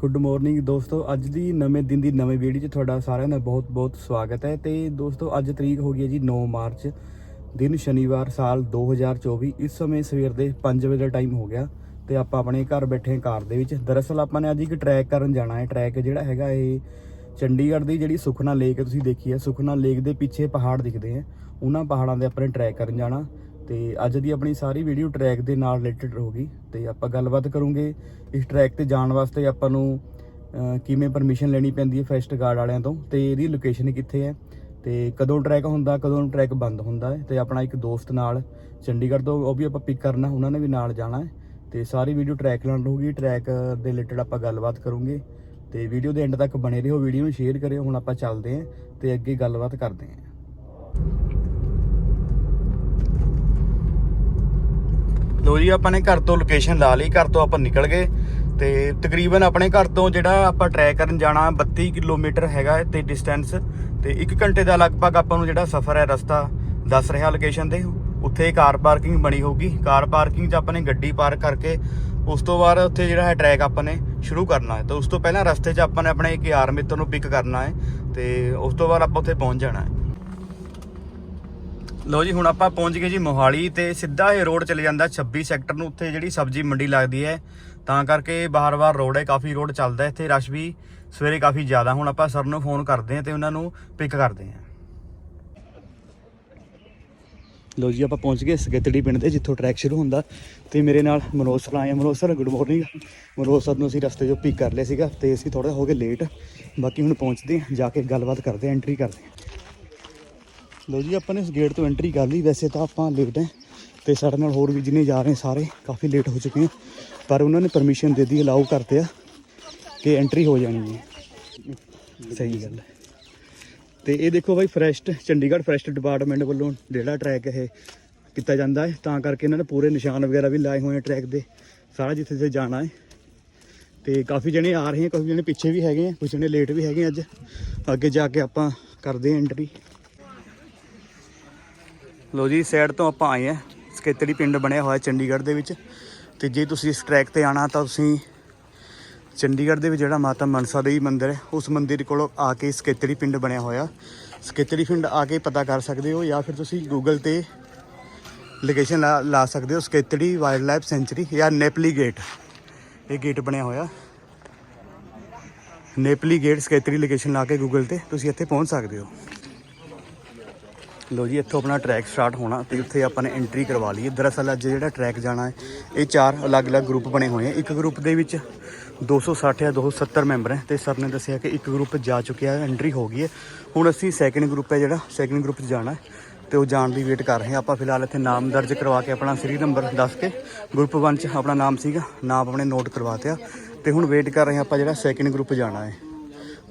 Good morning ਦੋਸਤੋ, ਅੱਜ ਦੀ ਨਵੇਂ ਦਿਨ ਦੀ ਨਵੇਂ ਵੀਡੀਓ 'ਚ ਤੁਹਾਡਾ ਸਾਰਿਆਂ ਦਾ ਬਹੁਤ-ਬਹੁਤ ਸਵਾਗਤ ਹੈ। ਤੇ ਦੋਸਤੋ, ਅੱਜ ਤਰੀਕ ਹੋ ਗਈ ਹੈ ਜੀ 9 ਮਾਰਚ, ਦਿਨ ਸ਼ਨੀਵਾਰ ਸਾਲ 2024 ਇਸ ਸਮੇਂ ਸਵੇਰ ਦੇ 5 ਵਜੇ ਦਾ ਟਾਈਮ ਹੋ ਗਿਆ ਤੇ ਆਪਾਂ ਆਪਣੇ ਘਰ ਬੈਠੇ ਹਾਂ ਕਾਰ ਦੇ ਵਿੱਚ। ਦਰਅਸਲ ਆਪਾਂ ਨੇ ਅੱਜ ਇੱਕ ਟਰੈਕ ਕਰਨ ਜਾਣਾ ਹੈ। ਟਰੈਕ ਜਿਹੜਾ ਹੈਗਾ ਇਹ ਚੰਡੀਗੜ੍ਹ ਦੀ ਜਿਹੜੀ ਸੁਖਨਾ ਲੇਕ ਤੁਸੀਂ ਦੇਖੀ ਹੈ। ਸੁਖਨਾ ਲੇਕ ਦੇ ਪਿੱਛੇ ਪਹਾੜ ਦਿਖਦੇ ਆ ਉਹਨਾਂ ਪਹਾੜਾਂ ਦੇ ਆਪਣੇ ਟਰੈਕ ਕਰਨ ਜਾਣਾ। ਤੇ ਅੱਜ ਦੀ ਆਪਣੀ ਸਾਰੀ ਵੀਡੀਓ ਟਰੈਕ ਦੇ ਨਾਲ ਰਿਲੇਟਡ ਹੋਗੀ ਤੇ ਆਪਾਂ ਗੱਲਬਾਤ ਕਰੂੰਗੇ ਇਸ ਟਰੈਕ ਤੇ ਜਾਣ ਵਾਸਤੇ ਆਪਾਂ ਨੂੰ ਕਿਵੇਂ ਪਰਮਿਸ਼ਨ ਲੈਣੀ ਪੈਂਦੀ ਹੈ ਫੈਸਟ ਗਾਰਡ ਵਾਲਿਆਂ ਤੋਂ ਤੇ ਇਹਦੀ ਲੋਕੇਸ਼ਨ ਕਿੱਥੇ ਹੈ ਤੇ ਕਦੋਂ ਟਰੈਕ ਹੁੰਦਾ, ਕਦੋਂ ਟਰੈਕ ਬੰਦ ਹੁੰਦਾ ਹੈ ਤੇ ਆਪਣਾ ਇੱਕ ਦੋਸਤ ਨਾਲ ਚੰਡੀਗੜ੍ਹ ਤੋਂ ਉਹ ਵੀ ਆਪਾਂ ਪਿਕ ਕਰਨਾ, ਉਹਨਾਂ ਨੇ ਵੀ ਨਾਲ ਜਾਣਾ ਹੈ ਤੇ ਸਾਰੀ ਵੀਡੀਓ ਟਰੈਕ ਨਾਲ ਰਹੂਗੀ ਟਰੈਕ ਦੇ ਰਿਲੇਟਡ ਆਪਾਂ ਗੱਲਬਾਤ ਕਰੂੰਗੇ ਤੇ ਵੀਡੀਓ ਦੇ ਐਂਡ ਤੱਕ ਬਣੇ ਰਹੋ ਵੀਡੀਓ ਨੂੰ ਸ਼ੇਅਰ ਕਰਿਓ, ਹੁਣ ਆਪਾਂ ਚੱਲਦੇ ਹਾਂ ਤੇ ਅੱਗੇ ਗੱਲਬਾਤ ਕਰਦੇ ਹਾਂ। ਲੋ ਜੀ, ਆਪਾਂ ਨੇ ਘਰ ਤੋਂ ਲੋਕੇਸ਼ਨ ਲਾ ਲਈ, ਘਰ ਤੋਂ ਆਪਾਂ ਨਿਕਲ ਗਏ ਤੇ ਤਕਰੀਬਨ ਆਪਣੇ ਘਰ ਤੋਂ ਜਿਹੜਾ ਆਪਾਂ ਟਰੈਕ ਕਰਨ ਜਾਣਾ 32 ਕਿਲੋਮੀਟਰ ਹੈਗਾ ਹੈ ਤੇ ਡਿਸਟੈਂਸ ਤੇ 1 ਘੰਟੇ ਦਾ ਲਗਭਗ ਆਪਾਂ ਨੂੰ ਜਿਹੜਾ ਸਫ਼ਰ ਹੈ ਰਸਤਾ, ਦੱਸ ਰਿਹਾ ਲੋਕੇਸ਼ਨ ਤੇ। ਉੱਥੇ ਕਾਰ ਪਾਰਕਿੰਗ ਬਣੀ ਹੋਊਗੀ। ਕਾਰ ਪਾਰਕਿੰਗ 'ਚ ਆਪਾਂ ਨੇ ਗੱਡੀ ਪਾਰਕ ਕਰਕੇ ਉਸ ਤੋਂ ਬਾਅਦ ਉੱਥੇ ਜਿਹੜਾ ਹੈ ਟਰੈਕ ਆਪਾਂ ਨੇ ਸ਼ੁਰੂ ਕਰਨਾ ਹੈ। ਤਾਂ ਉਸ ਤੋਂ ਪਹਿਲਾਂ ਰਸਤੇ 'ਚ ਆਪਾਂ ਨੇ ਆਪਣੇ ਇੱਕ ਯਾਰ ਮਿੱਤਰ ਨੂੰ ਪਿਕ ਕਰਨਾ ਹੈ ਤੇ ਉਸ ਤੋਂ ਬਾਅਦ ਆਪਾਂ ਉੱਥੇ ਪਹੁੰਚ ਜਾਣਾ ਹੈ। ਲੋ ਜੀ, ਹੁਣ ਆਪਾਂ ਪਹੁੰਚ ਗਏ ਜੀ ਮੋਹਾਲੀ ਤੇ ਸਿੱਧਾ ਇਹ ਰੋਡ ਚਲੇ ਜਾਂਦਾ 26 ਸੈਕਟਰ ਨੂੰ, ਉੱਥੇ ਜਿਹੜੀ ਸਬਜ਼ੀ ਮੰਡੀ ਲੱਗਦੀ ਹੈ। ਤਾਂ ਕਰਕੇ ਬਾਹਰ-ਬਾਹਰ ਰੋਡ ਹੈ, ਕਾਫੀ ਰੋਡ ਚੱਲਦਾ ਇੱਥੇ ਰਸ਼ ਵੀ ਸਵੇਰੇ ਕਾਫੀ ਜ਼ਿਆਦਾ। ਹੁਣ ਆਪਾਂ ਸਰ ਨੂੰ ਫੋਨ ਕਰਦੇ ਹਾਂ ਤੇ ਉਹਨਾਂ ਨੂੰ ਪਿਕ ਕਰਦੇ ਹਾਂ। ਲੋ ਜੀ, ਆਪਾਂ ਪਹੁੰਚ ਗਏ ਸਗੇਤੜੀ ਪਿੰਡ ਦੇ, ਜਿੱਥੋਂ ਟਰੈਕ ਸ਼ੁਰੂ ਹੁੰਦਾ। ਤੇ ਮੇਰੇ ਨਾਲ ਮਨੋਜ ਸਰ ਆਏ ਆ। Manoj sir good morning Manoj sir ਨੂੰ ਅਸੀਂ ਰਸਤੇ 'ਚੋਂ ਪਿਕ ਕਰ ਲਿਆ ਸੀਗਾ ਤੇ ਅਸੀਂ ਥੋੜਾ ਹੋ ਗਏ ਲੇਟ ਬਾਕੀ ਹੁਣ ਪਹੁੰਚਦੇ ਹਾਂ, ਜਾ ਕੇ ਗੱਲਬਾਤ ਕਰਦੇ ਹਾਂ ਐਂਟਰੀ ਕਰਦੇ ਹਾਂ। ਲੋ ਜੀ, ਆਪਾਂ ਨੇ ਇਸ ਗੇਟ ਤੋਂ ਐਂਟਰੀ ਕਰ ਲਈ। ਵੈਸੇ ਤਾਂ ਆਪਾਂ ਲੇਟ ਹੈ ਤੇ ਸਾਡੇ ਨਾਲ ਹੋਰ ਵੀ ਜਿੰਨੇ ਜਾ ਰਹੇ ਸਾਰੇ ਕਾਫੀ ਲੇਟ ਹੋ ਚੁੱਕੇ ਹੈ। ਪਰ ਉਹਨਾਂ ਨੇ ਪਰਮਿਸ਼ਨ ਦੇ ਦਿੱਤੀ ਅਲਾਉ ਕਰਤੇ ਆ ਕਿ ਐਂਟਰੀ ਹੋ ਜਾਣੀ ਹੈ। ਸਹੀ ਗੱਲ ਹੈ। ਤੇ ਇਹ ਦੇਖੋ ਬਾਈ ਫਰੈਸਟ ਚੰਡੀਗੜ੍ਹ ਫਰੈਸਟ ਡਿਪਾਰਟਮੈਂਟ ਵੱਲੋਂ ਜਿਹੜਾ ਟਰੈਕ ਇਹ ਕੀਤਾ ਜਾਂਦਾ ਹੈ। ਤਾਂ ਕਰਕੇ ਇਹਨਾਂ ਨੇ ਪੂਰੇ ਨਿਸ਼ਾਨ ਵਗੈਰਾ ਵੀ ਲਾਏ ਹੋਏ ਆ ਟਰੈਕ ਦੇ। ਸਾਰਾ ਜਿੱਥੇ ਜਿੱਥੇ ਜਾਣਾ ਹੈ। ਤੇ ਕਾਫੀ ਜਣੇ ਆ ਰਹੇ ਆ, ਕਾਫੀ ਜਣੇ ਪਿੱਛੇ ਵੀ ਹੈਗੇ ਆ ਕੁਝ ਜਣੇ ਲੇਟ ਵੀ ਹੈਗੇ ਅੱਜ। ਅੱਗੇ ਜਾ ਕੇ ਆਪਾਂ ਕਰਦੇ ਆ ਐਂਟਰੀ ਲੋ ਜੀ ਸਾਈਡ ਤੋਂ ਆਪਾਂ ਆਏ ਆ ਸਕੇਤੜੀ ਪਿੰਡ ਬਣਿਆ ਹੋਇਆ ਚੰਡੀਗੜ੍ਹ ਦੇ ਵਿੱਚ। ਤੇ ਜੇ ਤੁਸੀਂ ਇਸ ਟਰੈਕ ਤੇ ਆਣਾ ਤਾਂ ਤੁਸੀਂ ਚੰਡੀਗੜ੍ਹ ਦੇ ਵਿੱਚ ਜਿਹੜਾ ਮਾਤਾ ਮਨਸਾ ਦੇਵੀ ਮੰਦਿਰ ਹੈ, ਉਸ ਮੰਦਿਰ ਕੋਲੋਂ ਆ ਕੇ ਸਕੇਤੜੀ ਪਿੰਡ ਬਣਿਆ ਹੋਇਆ। ਸਕੇਤੜੀ ਪਿੰਡ ਆ ਕੇ ਪਤਾ ਕਰ ਸਕਦੇ ਹੋ ਜਾਂ ਫਿਰ ਤੁਸੀਂ ਗੂਗਲ ਤੇ ਲੋਕੇਸ਼ਨ ਲਾ ਲਾ ਸਕਦੇ ਹੋ ਸਕੇਤੜੀ ਵਾਈਲਡ ਲਾਈਫ ਸੈਂਚਰੀ ਜਾਂ ਨੇਪਲੀ ਗੇਟ ਇਹ ਗੇਟ ਬਣਿਆ ਹੋਇਆ। ਨੇਪਲੀ ਗੇਟ ਸਕੇਤੜੀ ਲੋਕੇਸ਼ਨ ਲਾ ਕੇ ਗੂਗਲ ਤੇ ਤੁਸੀਂ ਇੱਥੇ ਪਹੁੰਚ ਸਕਦੇ ਹੋ। ਲੋ ਜੀ, ਇੱਥੋਂ ਆਪਣਾ ਟਰੈਕ ਸਟਾਰਟ ਹੋਣਾ ਤੇ ਉੱਥੇ ਆਪਾਂ ਨੇ ਐਂਟਰੀ ਕਰਵਾ ਲਈ। ਦਰਅਸਲ ਅੱਜ ਜਿਹੜਾ ਟਰੈਕ ਜਾਣਾ ਹੈ, ਇਹ ਚਾਰ ਅਲੱਗ-ਅਲੱਗ ਗਰੁੱਪ ਬਣੇ ਹੋਏ ਆ। ਇੱਕ ਗਰੁੱਪ ਦੇ ਵਿੱਚ 260 ਜਾਂ 270 ਮੈਂਬਰ ਹੈ ਤੇ ਸਰ ਨੇ ਦੱਸਿਆ ਕਿ ਇੱਕ ਗਰੁੱਪ ਜਾ ਚੁੱਕਿਆ ਹੈ ਐਂਟਰੀ ਹੋ ਗਈ ਹੈ। ਹੁਣ ਅਸੀਂ ਸੈਕਿੰਡ ਗਰੁੱਪ ਹੈ ਜਿਹੜਾ ਸੈਕਿੰਡ ਗਰੁੱਪ 'ਚ ਜਾਣਾ ਹੈ ਤੇ ਉਹ ਜਾਣ ਦੀ ਵੇਟ ਕਰ ਰਹੇ ਹਾਂ। ਆਪਾਂ ਫਿਲਹਾਲ ਇੱਥੇ ਨਾਮ ਦਰਜ ਕਰਵਾ ਕੇ ਆਪਣਾ ਸਰੀ ਨੰਬਰ ਦੱਸ ਕੇ ਗਰੁੱਪ 1 'ਚ ਆਪਣਾ ਨਾਮ ਸੀਗਾ, ਨਾਮ ਆਪਣੇ ਨੋਟ ਕਰਵਾਤਿਆ ਤੇ ਹੁਣ ਵੇਟ ਕਰ ਰਹੇ ਹਾਂ ਆਪਾਂ ਜਿਹੜਾ ਸੈਕਿੰਡ ਗਰੁੱਪ ਜਾਣਾ ਹੈ।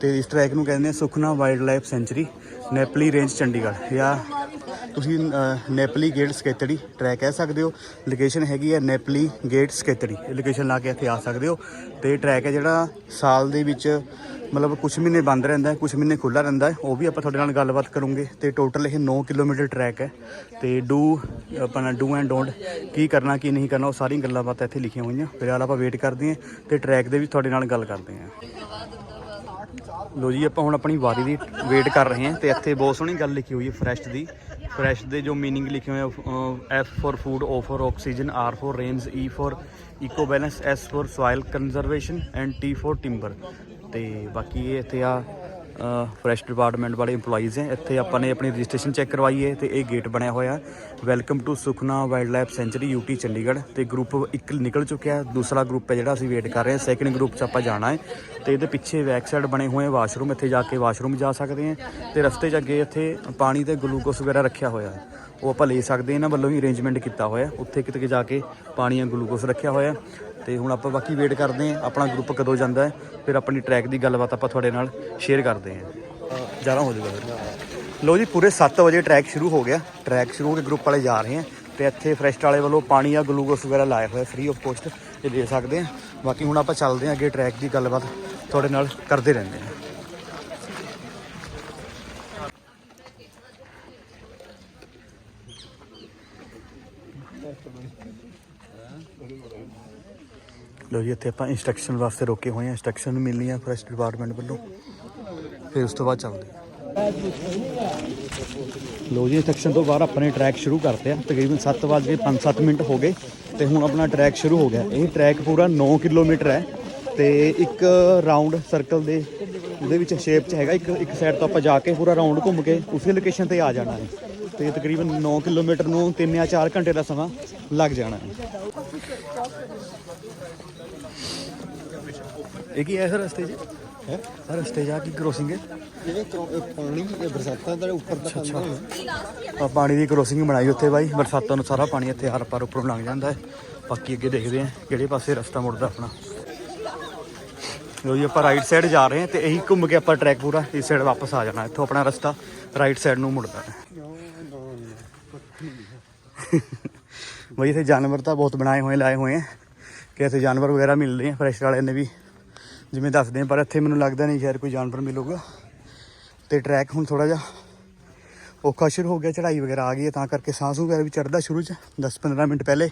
ਤੇ ਇਸ ਟਰੈਕ ਨੂੰ ਕਹਿੰਦੇ ਆ Sukhna wildlife sanctuary Nepli range Chandigarh. ਜਾਂ ਤੁਸੀਂ ਨੈਪਲੀ ਗੇਟ ਸਕੇਤੜੀ ਟਰੈਕ ਕਹਿ ਸਕਦੇ ਹੋ। ਲੋਕੇਸ਼ਨ ਹੈਗੀ ਹੈ ਨੈਪਲੀ ਗੇਟ ਸਕੇਤੜੀ ਲੋਕੇਸ਼ਨ ਲਾ ਕੇ ਇੱਥੇ ਆ ਸਕਦੇ ਹੋ। ਤੇ ਟਰੈਕ ਹੈ ਜਿਹੜਾ ਸਾਲ ਦੇ ਵਿੱਚ, ਮਤਲਬ ਕੁਝ ਮਹੀਨੇ ਬੰਦ ਰਹਿੰਦਾ ਹੈ ਕੁਝ ਮਹੀਨੇ ਖੁੱਲਾ ਰਹਿੰਦਾ ਹੈ। ਉਹ ਵੀ ਆਪਾਂ ਤੁਹਾਡੇ ਨਾਲ ਗੱਲਬਾਤ ਕਰੂੰਗੇ। ਤੇ ਟੋਟਲ ਇਹ 9 ਕਿਲੋਮੀਟਰ ਟਰੈਕ ਹੈ। ਤੇ ਡੂ ਆਪਣਾ ਡੂ ਐਂਡ ਡੋਂਟ ਕੀ ਕਰਨਾ, ਕੀ ਨਹੀਂ ਕਰਨਾ, ਉਹ ਸਾਰੀਆਂ ਗੱਲਾਂ ਬਾਤਾਂ ਇੱਥੇ ਲਿਖੀਆਂ ਹੋਈਆਂ। ਫਿਲਹਾਲ ਆਪਾਂ ਵੇਟ ਕਰਦੇ ਹਾਂ ਤੇ ਟਰੈਕ ਦੇ ਵੀ ਤੁਹਾਡੇ ਨਾਲ ਗੱਲ ਕਰਦੇ ਹਾਂ। ਲੋ ਜੀ, ਆਪਾਂ ਹੁਣ ਆਪਣੀ ਵਾਰੀ ਦੀ ਵੇਟ ਕਰ ਰਹੇ ਹਾਂ ਤੇ ਇੱਥੇ ਬਹੁਤ ਸੋਹਣੀ ਗੱਲ ਲਿਖੀ ਹੋਈ ਹੈ ਫਰੈਸ਼ ਦੀ। ਫਰੈਸ਼ ਦੇ ਜੋ ਮੀਨਿੰਗ ਲਿਖੇ ਹੋਏ ਆ F for food O for oxygen R for rains E for eco balance S for soil conservation and T for timber ਤੇ ਬਾਕੀ ਇਹ ਇੱਥੇ ਆ ਫੋਰੈਸਟ ਡਿਪਾਰਟਮੈਂਟ ਵਾਲੇ EMPLOYEES ਹੈ। ਇੱਥੇ ਆਪਾਂ ਨੇ ਆਪਣੀ ਰਜਿਸਟ੍ਰੇਸ਼ਨ ਚੈੱਕ ਕਰਵਾਈ ਹੈ ਤੇ ਇਹ ਗੇਟ ਬਣਿਆ ਹੋਇਆ welcome to Sukhna wildlife sanctuary UT Chandigarh ਤੇ ਗਰੁੱਪ ਇੱਕ ਨਿਕਲ ਚੁੱਕਿਆ ਦੂਸਰਾ ਗਰੁੱਪ ਹੈ ਜਿਹੜਾ ਅਸੀਂ ਵੇਟ ਕਰ ਰਹੇ ਹਾਂ। ਸੈਕਿੰਡ ਗਰੁੱਪ 'ਚ ਆਪਾਂ ਜਾਣਾ ਹੈ ਤੇ ਇਹਦੇ ਪਿੱਛੇ ਬੈਕ ਸਾਈਡ ਬਣੇ ਹੋਏ ਵਾਸ਼ਰੂਮ ਇੱਥੇ ਜਾ ਕੇ ਵਾਸ਼ਰੂਮ ਜਾ ਸਕਦੇ ਹਾਂ ਤੇ ਰਸਤੇ 'ਚ ਅੱਗੇ ਇੱਥੇ ਪਾਣੀ ਤੇ ਗਲੂਕੋਸ ਵਗੈਰਾ ਰੱਖਿਆ ਹੋਇਆ ਹੈ। ਉਹ ਆਪਾਂ ਲੈ ਸਕਦੇ ਇਹਨਾਂ ਵੱਲੋਂ ਹੀ ਅਰੇਂਜਮੈਂਟ ਕੀਤਾ ਹੋਇਆ ਉੱਥੇ ਕਿਤੇ ਜਾ ਕੇ ਪਾਣੀ ਜਾਂ ਗਲੂਕੋਸ ਰੱਖਿਆ ਹੋਇਆ ਤੇ ਹੁਣ ਆਪਾਂ ਬਾਕੀ ਵੇਟ ਕਰਦੇ ਹਾਂ। ਆਪਣਾ ਗਰੁੱਪ ਕਦੋਂ ਜਾਂਦਾ ਹੈ, ਫਿਰ ਆਪਣੀ ਟਰੈਕ ਦੀ ਗੱਲਬਾਤ ਆਪਾਂ ਤੁਹਾਡੇ ਨਾਲ ਸ਼ੇਅਰ ਕਰਦੇ ਹਾਂ। ਜ਼ਿਆਦਾ ਹੋ ਜਾਊਗਾ ਫਿਰ। ਲੋ ਜੀ, ਪੂਰੇ 7 ਵਜੇ ਟਰੈਕ ਸ਼ੁਰੂ ਹੋ ਗਿਆ। ਟਰੈਕ ਸ਼ੁਰੂ ਹੋ ਕੇ ਗਰੁੱਪ ਵਾਲੇ ਜਾ ਰਹੇ ਆ ਤੇ ਇੱਥੇ ਫਰੈਸਟ ਵਾਲੇ ਵੱਲੋਂ ਪਾਣੀ ਜਾਂ ਗਲੂਕੋਸ ਵਗੈਰਾ ਲਾਇਆ ਹੋਇਆ ਫ੍ਰੀ ਆਫ ਕੋਸਟ ਇਹ ਦੇ ਸਕਦੇ ਆ। ਬਾਕੀ ਹੁਣ ਆਪਾਂ ਚੱਲਦੇ ਆ ਅੱਗੇ ਟਰੈਕ ਦੀ ਗੱਲਬਾਤ, ਤੁਹਾਡੇ ਨਾਲ ਕਰਦੇ ਰਹਿੰਦੇ ਆ ਲੋ ਜੀ, ਇੱਥੇ ਆਪਾਂ ਇੰਸਟਰਕਸ਼ਨ ਵਾਸਤੇ ਰੋਕੇ ਹੋਏ ਹਾਂ ਇੰਸਟਰਕਸ਼ਨ ਮਿਲਣੀਆਂ ਫੋਰੈਸਟ ਡਿਪਾਰਟਮੈਂਟ ਵੱਲੋਂ। ਫਿਰ ਉਸ ਤੋਂ ਬਾਅਦ ਚੱਲਦੇ ਹਾਂ। ਲੋ ਜੀ ਇੰਸਟਰਕਸ਼ਨ ਤੋਂ ਬਾਅਦ ਆਪਣੇ ਟਰੈਕ ਸ਼ੁਰੂ ਕਰਤੇ ਆ ਤਕਰੀਬਨ 7 ਵਜੇ 5-7 ਮਿੰਟ ਹੋ ਗਏ ਤੇ ਹੁਣ ਆਪਣਾ ਟਰੈਕ ਸ਼ੁਰੂ ਹੋ ਗਿਆ। ਇਹ ਟਰੈਕ ਪੂਰਾ 9 ਕਿਲੋਮੀਟਰ ਹੈ ਤੇ ਇੱਕ ਰਾਉਂਡ ਸਰਕਲ ਦੇ, ਉਹਦੇ ਵਿੱਚ ਸ਼ੇਪ 'ਚ ਹੈਗਾ। ਇੱਕ ਇੱਕ ਸਾਈਡ ਤੋਂ ਆਪਾਂ ਜਾ ਕੇ ਪੂਰਾ ਰਾਉਂਡ ਘੁੰਮ ਕੇ ਉਸੇ ਲੋਕੇਸ਼ਨ ਤੇ ਆ ਜਾਣਾ ਹੈ। ਤੇ ਤਕਰੀਬਨ 9 ਕਿਲੋਮੀਟਰ ਨੂੰ 3 ਜਾਂ 4 ਘੰਟੇ ਦਾ ਸਮਾਂ ਲੱਗ ਜਾਣਾ ਹੈ। ਇਹ ਕੀ ਹੈ ਸਰ ਰਸਤੇ 'ਚ? ਹੈ? ਸਰ ਰਸਤੇ ਜਾ ਕੀ ਕ੍ਰੋਸਿੰਗ ਹੈ? ਇਹ ਪਾਣੀ ਇਹ ਬਰਸਾਤਾਂ ਦਾ ਉੱਪਰ ਦਾ ਕੰਮ ਹੈ। ਆ ਪਾਣੀ ਦੀ ਕ੍ਰੋਸਿੰਗ ਬਣਾਈ ਉੱਥੇ ਬਾਈ। ਬਰਸਾਤਾਂ ਨੂੰ ਸਾਰਾ ਪਾਣੀ ਇੱਥੇ ਹਰ ਪਾਰ ਉੱਪਰੋਂ ਲੰਘ ਜਾਂਦਾ ਹੈ। ਬਾਕੀ ਅੱਗੇ ਦੇਖਦੇ ਹਾਂ ਕਿਹੜੇ ਪਾਸੇ ਰਸਤਾ ਮੁੜਦਾ ਆਪਣਾ। ਲੋ ਜੀ ਆਪਾਂ ਰਾਈਟ ਸਾਈਡ ਜਾ ਰਹੇ ਹਾਂ ਤੇ ਇਹੀ ਘੁੰਮ ਕੇ ਆਪਾਂ ਟਰੈਕ ਪੂਰਾ ਇਸ ਸਾਈਡ ਵਾਪਸ ਆ ਜਾਣਾ। ਇੱਥੋਂ ਆਪਣਾ ਰਸਤਾ ਰਾਈਟ ਸਾਈਡ ਨੂੰ ਮੁੜਦਾ ਹੈ। ਬਈ ਇੱਥੇ ਜਾਨਵਰ ਤਾਂ ਬਹੁਤ ਬਣਾਏ ਹੋਏ ਲਾਏ ਹੋਏ ਹੈ। ਕਿ ਇੱਥੇ ਜਾਨਵਰ ਵਗੈਰਾ ਮਿਲਦੇ ਆ ਫਰੈਸ਼ ਵਾਲੇ ਨੇ ਵੀ। ਜਿਵੇਂ ਦੱਸਦੇ ਆ ਪਰ ਇੱਥੇ ਮੈਨੂੰ ਲੱਗਦਾ ਨਹੀਂ ਸ਼ਾਇਦ ਕੋਈ ਜਾਨਵਰ ਮਿਲੂਗਾ। ਤੇ ਟਰੈਕ ਹੁਣ ਥੋੜਾ ਜਿਹਾ ਔਖਾ ਸ਼ੁਰੂ ਹੋ ਗਿਆ ਚੜ੍ਹਾਈ ਵਗੈਰਾ ਆ ਗਈ ਹੈ ਤਾਂ ਕਰਕੇ ਸਾਹ ਵਗੈਰਾ ਵੀ ਚੜਦਾ ਸ਼ੁਰੂ ਚ। 10-15 ਮਿੰਟ ਪਹਿਲੇ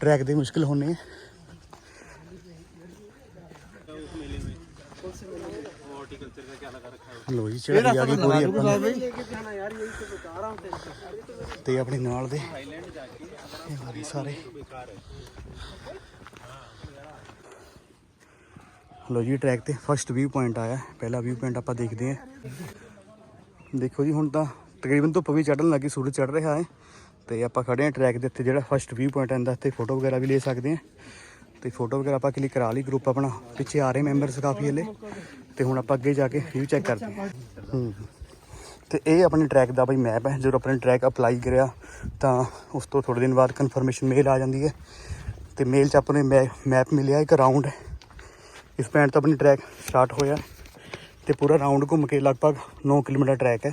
ਟਰੈਕ ਦੇ ਮੁਸ਼ਕਿਲ ਹੋਣੇ ਆ। ਲੋ ਜੀ ਚੜ੍ਹਾਈ ਆ ਗਈ ਪੂਰੀ ਆਪਾਂ। ਤੇ ਆਪਣੇ ਨਾਲ ਦੇ। ਸਾਰੇ। ਲੋ ਜੀ ਟਰੈਕ ਤੇ ਫਰਸਟ ਵਿਊ ਪੁਆਇੰਟ ਆਇਆ, ਪਹਿਲਾ ਵਿਊ ਪੁਆਇੰਟ ਆਪਾਂ ਦੇਖਦੇ ਹਾਂ। ਦੇਖੋ ਜੀ, ਹੁਣ ਤਾਂ ਤਕਰੀਬਨ ਧੁੱਪ ਵੀ ਚੜ੍ਹਨ ਲੱਗੀ, ਸੂਰਜ ਚੜ੍ਹ ਰਿਹਾ ਹੈ। ਤੇ ਆਪਾਂ ਖੜੇ ਹਾਂ ਟਰੈਕ ਦੇ ਉੱਤੇ, ਜਿਹੜਾ ਫਰਸਟ ਵਿਊ ਪੁਆਇੰਟ ਆਂਦਾ ਇੱਥੇ ਫੋਟੋ ਵਗੈਰਾ ਵੀ ਲੈ ਸਕਦੇ ਹਾਂ। ਤੇ ਫੋਟੋ ਵਗੈਰਾ ਆਪਾਂ ਕਲਿੱਕ ਕਰਾ ਲਈ ਗਰੁੱਪ ਆਪਣਾ ਪਿੱਛੇ ਆ ਰਹੇ ਮੈਂਬਰਸ ਕਾਫੀ ਹਲੇ। ਤੇ ਹੁਣ ਆਪਾਂ ਅੱਗੇ ਜਾ ਕੇ ਵਿਊ ਚੈੱਕ ਕਰਦੇ ਹਾਂ। ਹੂੰ ਤੇ ਇਹ ਆਪਣੇ ਟਰੈਕ ਦਾ ਬਈ ਮੈਪ ਹੈ, ਜਦੋਂ ਆਪਣੇ ਟਰੈਕ ਅਪਲਾਈ ਕਰਿਆ, ਤਾਂ ਉਸ ਤੋਂ ਥੋੜੇ ਦਿਨ ਬਾਅਦ ਕਨਫਰਮੇਸ਼ਨ ਮੇਲ ਆ ਜਾਂਦੀ ਹੈ। ਤੇ ਮੇਲ 'ਚ ਆਪਣੇ ਮੈਪ ਮਿਲਿਆ, ਇੱਕ ਰਾਉਂਡ ਇਸ ਪੈਂਟ ਤੋਂ ਆਪਣੀ ਟਰੈਕ ਸਟਾਰਟ ਹੋਇਆ ਤੇ ਪੂਰਾ ਰਾਉਂਡ ਘੁੰਮ ਕੇ ਲਗਭਗ 9 ਕਿਲੋਮੀਟਰ ਟਰੈਕ ਹੈ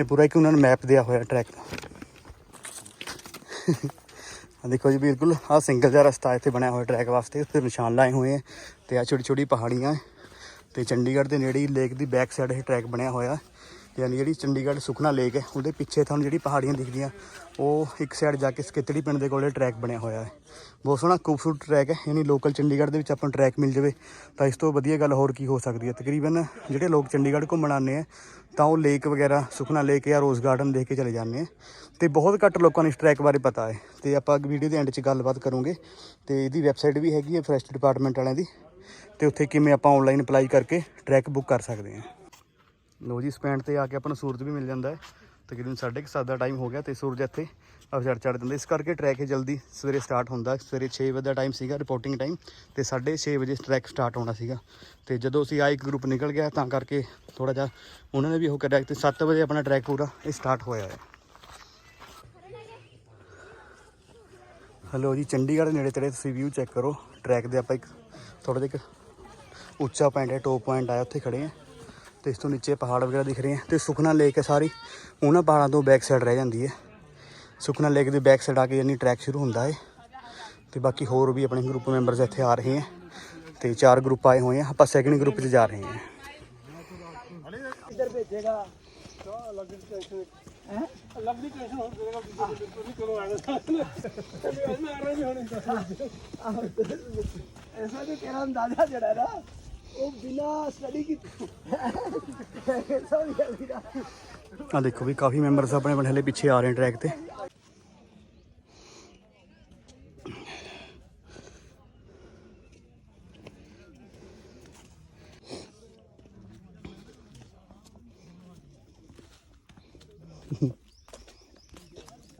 ਇਹ ਪੂਰਾ ਇੱਕ ਉਹਨਾਂ ਨੇ ਮੈਪ ਦਿਆ ਹੋਇਆ ਟਰੈਕ ਦਾ। ਆਹ ਦੇਖੋ ਜੀ ਬਿਲਕੁਲ ਆਹ ਸਿੰਗਲ ਜਿਹਾ ਰਸਤਾ ਇੱਥੇ ਬਣਿਆ ਹੋਇਆ ਟਰੈਕ ਵਾਸਤੇ ਉੱਤੇ ਨਿਸ਼ਾਨ ਲਾਏ ਹੋਏ ਹੈ ਤੇ ਆ ਛੋਟੀ ਛੋਟੀ ਪਹਾੜੀਆਂ ਹੈ ਤੇ ਚੰਡੀਗੜ੍ਹ ਦੇ ਨੇੜੇ ਹੀ ਲੇਕ ਦੀ ਬੈਕ ਸਾਈਡ ਇਹ ਟਰੈਕ ਬਣਿਆ ਹੋਇਆ ਯਾਨੀ ਜਿਹੜੀ ਚੰਡੀਗੜ੍ਹ ਸੁਖਨਾ ਲੇਕ ਹੈ, ਉਹਦੇ ਪਿੱਛੇ ਤੁਹਾਨੂੰ ਜਿਹੜੀ ਪਹਾੜੀਆਂ ਦਿਖਦੀਆਂ, ਉਹ ਇੱਕ ਸਾਈਡ ਜਾ ਕੇ ਸਕੇਤੜੀ ਪਿੰਡ ਦੇ ਕੋਲੇ ਟਰੈਕ ਬਣਿਆ ਹੋਇਆ ਹੈ। ਬਹੁਤ ਸੋਹਣਾ ਖੂਬਸੂਰਤ ਟਰੈਕ ਹੈ, ਯਾਨੀ ਲੋਕਲ ਚੰਡੀਗੜ੍ਹ ਦੇ ਵਿੱਚ ਆਪਾਂ ਨੂੰ ਟਰੈਕ ਮਿਲ ਜਾਵੇ, ਤਾਂ ਇਸ ਤੋਂ ਵਧੀਆ ਗੱਲ ਹੋਰ ਕੀ ਹੋ ਸਕਦੀ ਹੈ? ਤਕਰੀਬਨ ਜਿਹੜੇ ਲੋਕ ਚੰਡੀਗੜ੍ਹ ਘੁੰਮਣ ਆਉਂਦੇ ਆ, ਤਾਂ ਉਹ ਲੇਕ ਵਗੈਰਾ, ਸੁਖਨਾ ਲੇਕ ਜਾਂ ਰੋਜ਼ ਗਾਰਡਨ ਦੇਖ ਕੇ ਚਲੇ ਜਾਂਦੇ ਆ, ਤੇ ਬਹੁਤ ਘੱਟ ਲੋਕਾਂ ਨੂੰ ਇਸ ਟਰੈਕ ਬਾਰੇ ਪਤਾ ਹੈ। ਤੇ ਆਪਾਂ ਵੀਡੀਓ ਦੇ ਐਂਡ 'ਚ ਗੱਲਬਾਤ ਕਰੂੰਗੇ, ਤੇ ਇਹਦੀ ਵੈਬਸਾਈਟ ਵੀ ਹੈਗੀ ਹੈ ਫੋਰੈਸਟ ਡਿਪਾਰਟਮੈਂਟ ਵਾਲਿਆਂ ਦੀ, ਤੇ ਉੱਥੇ ਕਿਵੇਂ ਆਪਾਂ ਆਨਲਾਈਨ ਅਪਲਾਈ ਕਰਕੇ ਟਰੈਕ ਬੁੱਕ ਕਰ ਸਕਦੇ ਹਾਂ। ਲੋ ਜੀ ਸਪੈਂਡ ਤੇ ਆ ਕੇ ਆਪਾਂ ਨੂੰ ਸੂਰਜ ਵੀ ਮਿਲ ਜਾਂਦਾ ਹੈ। ਤਕਰੀਬਨ 7:30 ਦਾ ਟਾਈਮ ਹੋ ਗਿਆ ਤੇ ਸੂਰਜ ਇੱਥੇ ਅਫਸਰ ਚੜ ਜਾਂਦਾ ਇਸ ਕਰਕੇ ਟਰੈਕ ਇਹ ਜਲਦੀ ਸਵੇਰੇ ਸਟਾਰਟ ਹੁੰਦਾ ਸਵੇਰੇ 6 ਵਜੇ ਦਾ ਟਾਈਮ ਸੀਗਾ ਰਿਪੋਰਟਿੰਗ ਟਾਈਮ ਤੇ 6:30 ਵਜੇ ਟਰੈਕ ਸਟਾਰਟ ਹੋਣਾ ਸੀਗਾ। ਤੇ ਜਦੋਂ ਅਸੀਂ ਆ ਇੱਕ ਗਰੁੱਪ ਨਿਕਲ ਗਿਆ ਤਾਂ ਕਰਕੇ ਥੋੜਾ ਜਿਹਾ ਉਹਨਾਂ ਨੇ ਵੀ ਉਹ ਕਰਿਆ ਤੇ 7 ਵਜੇ ਆਪਣਾ ਟਰੈਕ ਪੂਰਾ ਇਹ ਸਟਾਰਟ ਹੋਇਆ ਹੈ। ਹਲੋ ਜੀ, ਚੰਡੀਗੜ੍ਹ ਦੇ ਨੇੜੇ ਤੇੜੇ ਤੁਸੀਂ ਵਿਊ ਚੈੱਕ ਕਰੋ। ਟਰੈਕ ਦੇ ਆਪਾਂ ਇੱਕ ਥੋੜਾ ਜਿਹਾ ਇੱਕ ਉੱਚਾ ਪੁਆਇੰਟ ਹੈ ਟੋਪ ਪੁਆਇੰਟ ਆਇਆ, ਉੱਥੇ ਖੜੇ ਆ ਤੇ ਇਸ ਤੋਂ ਨੀਚੇ ਪਹਾੜ ਵਗੈਰਾ ਦਿਖ ਰਹੇ ਆ ਤੇ ਸੁਖਨਾ ਲੇਕ ਹੈ ਸਾਰੀ। ਉਹਨਾਂ ਪਹਾੜਾਂ ਤੋਂ ਬੈਕ ਸਾਈਡ ਰਹਿ ਜਾਂਦੀ ਹੈ। ਸੁਖਨਾ ਲੇਕ ਦੇ ਬੈਕ ਸਾਈਡ ਆ ਕੇ ਯਾਨੀ ਟਰੈਕ ਸ਼ੁਰੂ ਹੁੰਦਾ ਹੈ ਤੇ ਬਾਕੀ ਹੋਰ ਵੀ ਆਪਣੇ ਗਰੁੱਪ ਮੈਂਬਰਸ ਇੱਥੇ ਆ ਰਹੇ ਆ। ਤੇ ਚਾਰ ਗਰੁੱਪ ਆਏ ਹੋਏ ਆ। ਆਪਾਂ ਸੈਕਿੰਡ ਗਰੁੱਪ 'ਚ ਜਾ ਰਹੇ ਹਾਂ ਇੱਧਰ ਭੇਜੇਗਾ। ਤਾਂ ਲੱਗਦੀ ਟੈਨਸ਼ਨ ਹੈ? ਲੱਗਦੀ ਟੈਨਸ਼ਨ ਹੁਣ ਦੇਗਾ ਤੁਸੀਂ ਕਦੋਂ ਆਣਾ। ਮੈਂ ਆ ਰਿਹਾ ਵੀ ਹੁਣ ਐਸਾ ਜੋ ਤੇਰਾ ਅੰਦਾਜ਼ਾ ਜਿਹੜਾ ਨਾ। ਉਹ ਬਿਨਾ ਸਟੱਡੀ ਕੀ ਸਭ ਗੱਲ ਵੀਰਾ ਆ ਦੇਖੋ ਵੀ ਕਾਫੀ ਮੈਂਬਰਸ ਆਪਣੇ ਆਪਣੇ ਹਲੇ ਪਿੱਛੇ ਆ ਰਹੇ ਟਰੈਕ ਤੇ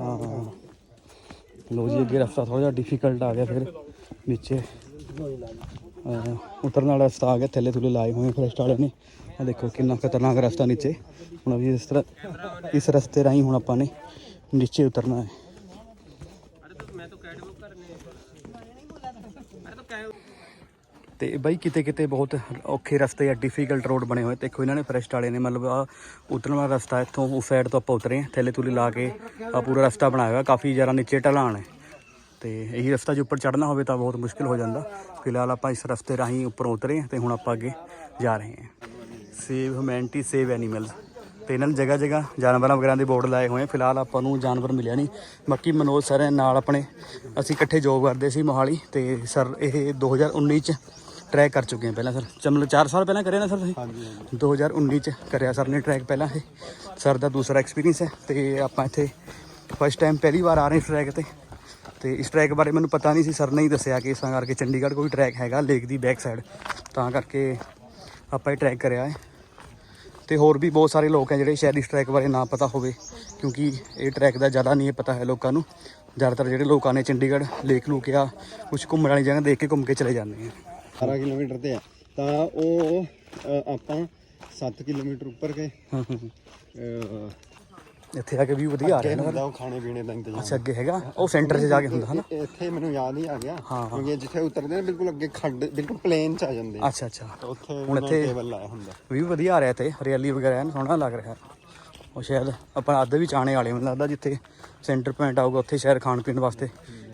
ਹਾਂ ਲੋ ਜੀ ਅੱਗੇ ਰਸਤਾ ਥੋੜਾ ਜਿਹਾ ਡਿਫਿਕਲਟ ਆ ਗਿਆ ਫਿਰ ਨੀਚੇ ਅਹ ਉਤਰਨ ਵਾਲਾ ਰਸਤਾ ਆ ਗਿਆ ਥੱਲੇ ਥੱਲੇ ਲਾਏ ਹੋਏ ਫਰੈਸਟ ਵਾਲੇ ਨੇ। ਆ ਦੇਖੋ ਕਿੰਨਾ ਖਤਰਨਾਕ ਰਸਤਾ ਨੀਚੇ। ਹੁਣ ਵੀ ਇਸ ਤਰ੍ਹਾਂ ਇਸ ਰਸਤੇ ਰਾਹੀਂ ਹੁਣ ਆਪਾਂ ਨੇ ਨੀਚੇ ਉਤਰਨਾ ਹੈ। ਤੇ ਬਾਈ ਕਿਤੇ ਕਿਤੇ ਬਹੁਤ ਔਖੇ ਰਸਤੇ ਆ ਡਿਫਿਕਲਟ ਰੋਡ ਬਣੇ ਹੋਏ। ਦੇਖੋ ਇਹਨਾਂ ਨੇ ਫਰੈਸਟ ਵਾਲੇ ਨੇ ਮਤਲਬ ਆ ਉਤਰਨ ਵਾਲਾ ਰਸਤਾ ਇੱਥੋਂ ਉਸ ਸਾਈਡ ਤੋਂ ਆਪਾਂ ਉਤਰੇ ਹਾਂ, ਥੱਲੇ ਤੁਲੀ ਲਾ ਕੇ ਆ ਪੂਰਾ ਰਸਤਾ ਬਣਾਇਆ ਹੋਇਆ ਕਾਫੀ ਜ਼ਿਆਦਾ ਨੀਚੇ ਢਲਾਣ ਹੈ। ਤੇ ਇਹੀ ਰਸਤਾ ਜੇ ਉੱਪਰ ਚੜ੍ਹਨਾ ਹੋਵੇ ਤਾਂ ਬਹੁਤ ਮੁਸ਼ਕਿਲ ਹੋ ਜਾਂਦਾ। ਫਿਲਹਾਲ ਆਪਾਂ ਇਸ ਰਸਤੇ ਰਾਹੀਂ ਉੱਪਰ ਉਤਰੇ ਹਾਂ ਤੇ ਹੁਣ ਆਪਾਂ ਅੱਗੇ ਜਾ ਰਹੇ ਹਾਂ। Save humanity save animals. ਤੇ ਇਹਨਾਂ ਨੇ ਜਗ੍ਹਾ ਜਗ੍ਹਾ ਜਾਨਵਰਾਂ ਵਗੈਰਾ ਦੇ ਬੋਰਡ ਲਾਏ ਹੋਏ ਆ। ਫਿਲਹਾਲ ਆਪਾਂ ਨੂੰ ਜਾਨਵਰ ਮਿਲਿਆ ਨਹੀਂ। ਬਾਕੀ ਮਨੋਜ ਸਰ ਨਾਲ ਆਪਣੇ। ਅਸੀਂ ਇਕੱਠੇ ਜੋਬ ਕਰਦੇ ਸੀ ਮੋਹਾਲੀ ਤੇ ਸਰ ਇਹ 2019 ਚ ਟਰੈਕ ਕਰ ਚੁੱਕੇ ਹਾਂ ਪਹਿਲਾਂ ਸਰ। ਚਮਲ 4 ਸਾਲ ਪਹਿਲਾਂ ਕਰਿਆ ਨਾ ਸਰ ਤੁਸੀਂ? ਹਾਂਜੀ ਹਾਂਜੀ। 2019 ਚ ਕਰਿਆ ਸਰ ਨੇ ਟਰੈਕ ਪਹਿਲਾਂ ਇਹ। ਸਰ ਦਾ ਦੂਸਰਾ ਐਕਸਪੀਰੀਅੰਸ ਹੈ ਤੇ ਆਪਾਂ ਇੱਥੇ ਫਸਟ ਟਾਈਮ ਪਹਿਲੀ ਵਾਰ ਆ ਰਹੇ ਇਸ ਟਰੈਕ ਤੇ। ਤੇ ਇਸ ਟਰੈਕ ਬਾਰੇ ਮੈਨੂੰ ਪਤਾ ਨਹੀਂ ਸੀ ਸਰ ਨੇ ਹੀ ਦੱਸਿਆ ਕਿ ਇਸ ਤਰ੍ਹਾਂ ਕਰਕੇ ਚੰਡੀਗੜ੍ਹ ਕੋਈ ਟਰੈਕ ਹੈਗਾ ਲੇਕ ਦੀ ਬੈਕ ਸਾਈਡ ਤਾਂ ਕਰਕੇ ਆਪਾਂ ਇਹ ਟਰੈਕ ਕਰਿਆ ਹੈ। ਤੇ ਹੋਰ ਵੀ ਬਹੁਤ ਸਾਰੇ ਲੋਕ ਹੈ ਜਿਹੜੇ ਸ਼ਾਇਦ ਇਸ ਟਰੈਕ ਬਾਰੇ ਨਾ ਪਤਾ ਹੋਵੇ ਕਿਉਂਕਿ ਇਹ ਟਰੈਕ ਦਾ ਜ਼ਿਆਦਾ ਨਹੀਂ ਪਤਾ ਹੈ ਲੋਕਾਂ ਨੂੰ। ਜ਼ਿਆਦਾਤਰ ਜਿਹੜੇ ਲੋਕ ਆਨੇ ਚੰਡੀਗੜ੍ਹ ਲੇਕ ਲੂਕ ਜਾਂ ਕੁਝ ਘੁੰਮਣ ਵਾਲੀ ਜਗ੍ਹਾ ਦੇਖ ਕੇ ਘੁੰਮ ਕੇ ਚਲੇ ਜਾਂਦੇ ਆ। 18 ਕਿਲੋਮੀਟਰ ਤੇ ਆ। ਤਾਂ ਉਹ ਅ, ਆਪਾਂ 7 ਕਿਲੋਮੀਟਰ ਉੱਪਰ ਗਏ। ਹੂੰ ਹੂੰ। ਅ, ਇੱਥੇ ਆ ਕੇ ਵੀ ਵਧੀਆ ਆ ਅੱਗੇ ਰਿਹਾ ਨਾ ਹੁੰਦਾ ਉਹ ਖਾਣੇ ਪੀਣੇ ਦਾ ਇੰਤਜ਼ਾਮ। ਅੱਛਾ ਅੱਗੇ ਹੈਗਾ। ਉਹ ਸੈਂਟਰ 'ਚ ਜਾ ਕੇ ਹੁੰਦਾ ਹਨਾ? ਇੱਥੇ ਮੈਨੂੰ ਯਾਦ ਨਹੀਂ ਆ ਗਿਆ ਹਾਂ, ਹਾਂ। ਕਿਉਂਕਿ ਜਿੱਥੇ ਉਤਰਦੇ ਨੇ ਬਿਲਕੁਲ ਅੱਗੇ ਖੱਡ ਬਿਲਕੁਲ ਪਲੇਨ ਚ ਆ ਜਾਂਦੇ ਆ। ਅੱਛਾ ਅੱਛਾ। ਤਾਂ ਉੱਥੇ ਹੁਣ ਇੱਥੇ- ਟੇਬਲ ਲਾਇਆ ਹੁੰਦਾ। ਵੀ ਵਧੀਆ ਆ ਰਿਹਾ ਤੇ ਹਰਿਆਲੀ ਵਗੈਰਾ ਐਨ ਸੋਹਣਾ ਲੱਗ ਰਿਹਾ। ਉਹ ਸ਼ਾਇਦ ਆਪਾਂ ਅੱਧ ਵੀ ਚਾਣੇ ਵਾਲੇ ਮੈਨੂੰ ਲੱਗਦਾ ਜਿੱਥੇ ਸੈਂਟਰ ਪੁਆਇੰਟ ਆਊਗਾ ਉੱਥੇ ਸ਼ਾਇਦ ਖਾਣ ਪੀਣ ਵਾਸਤੇ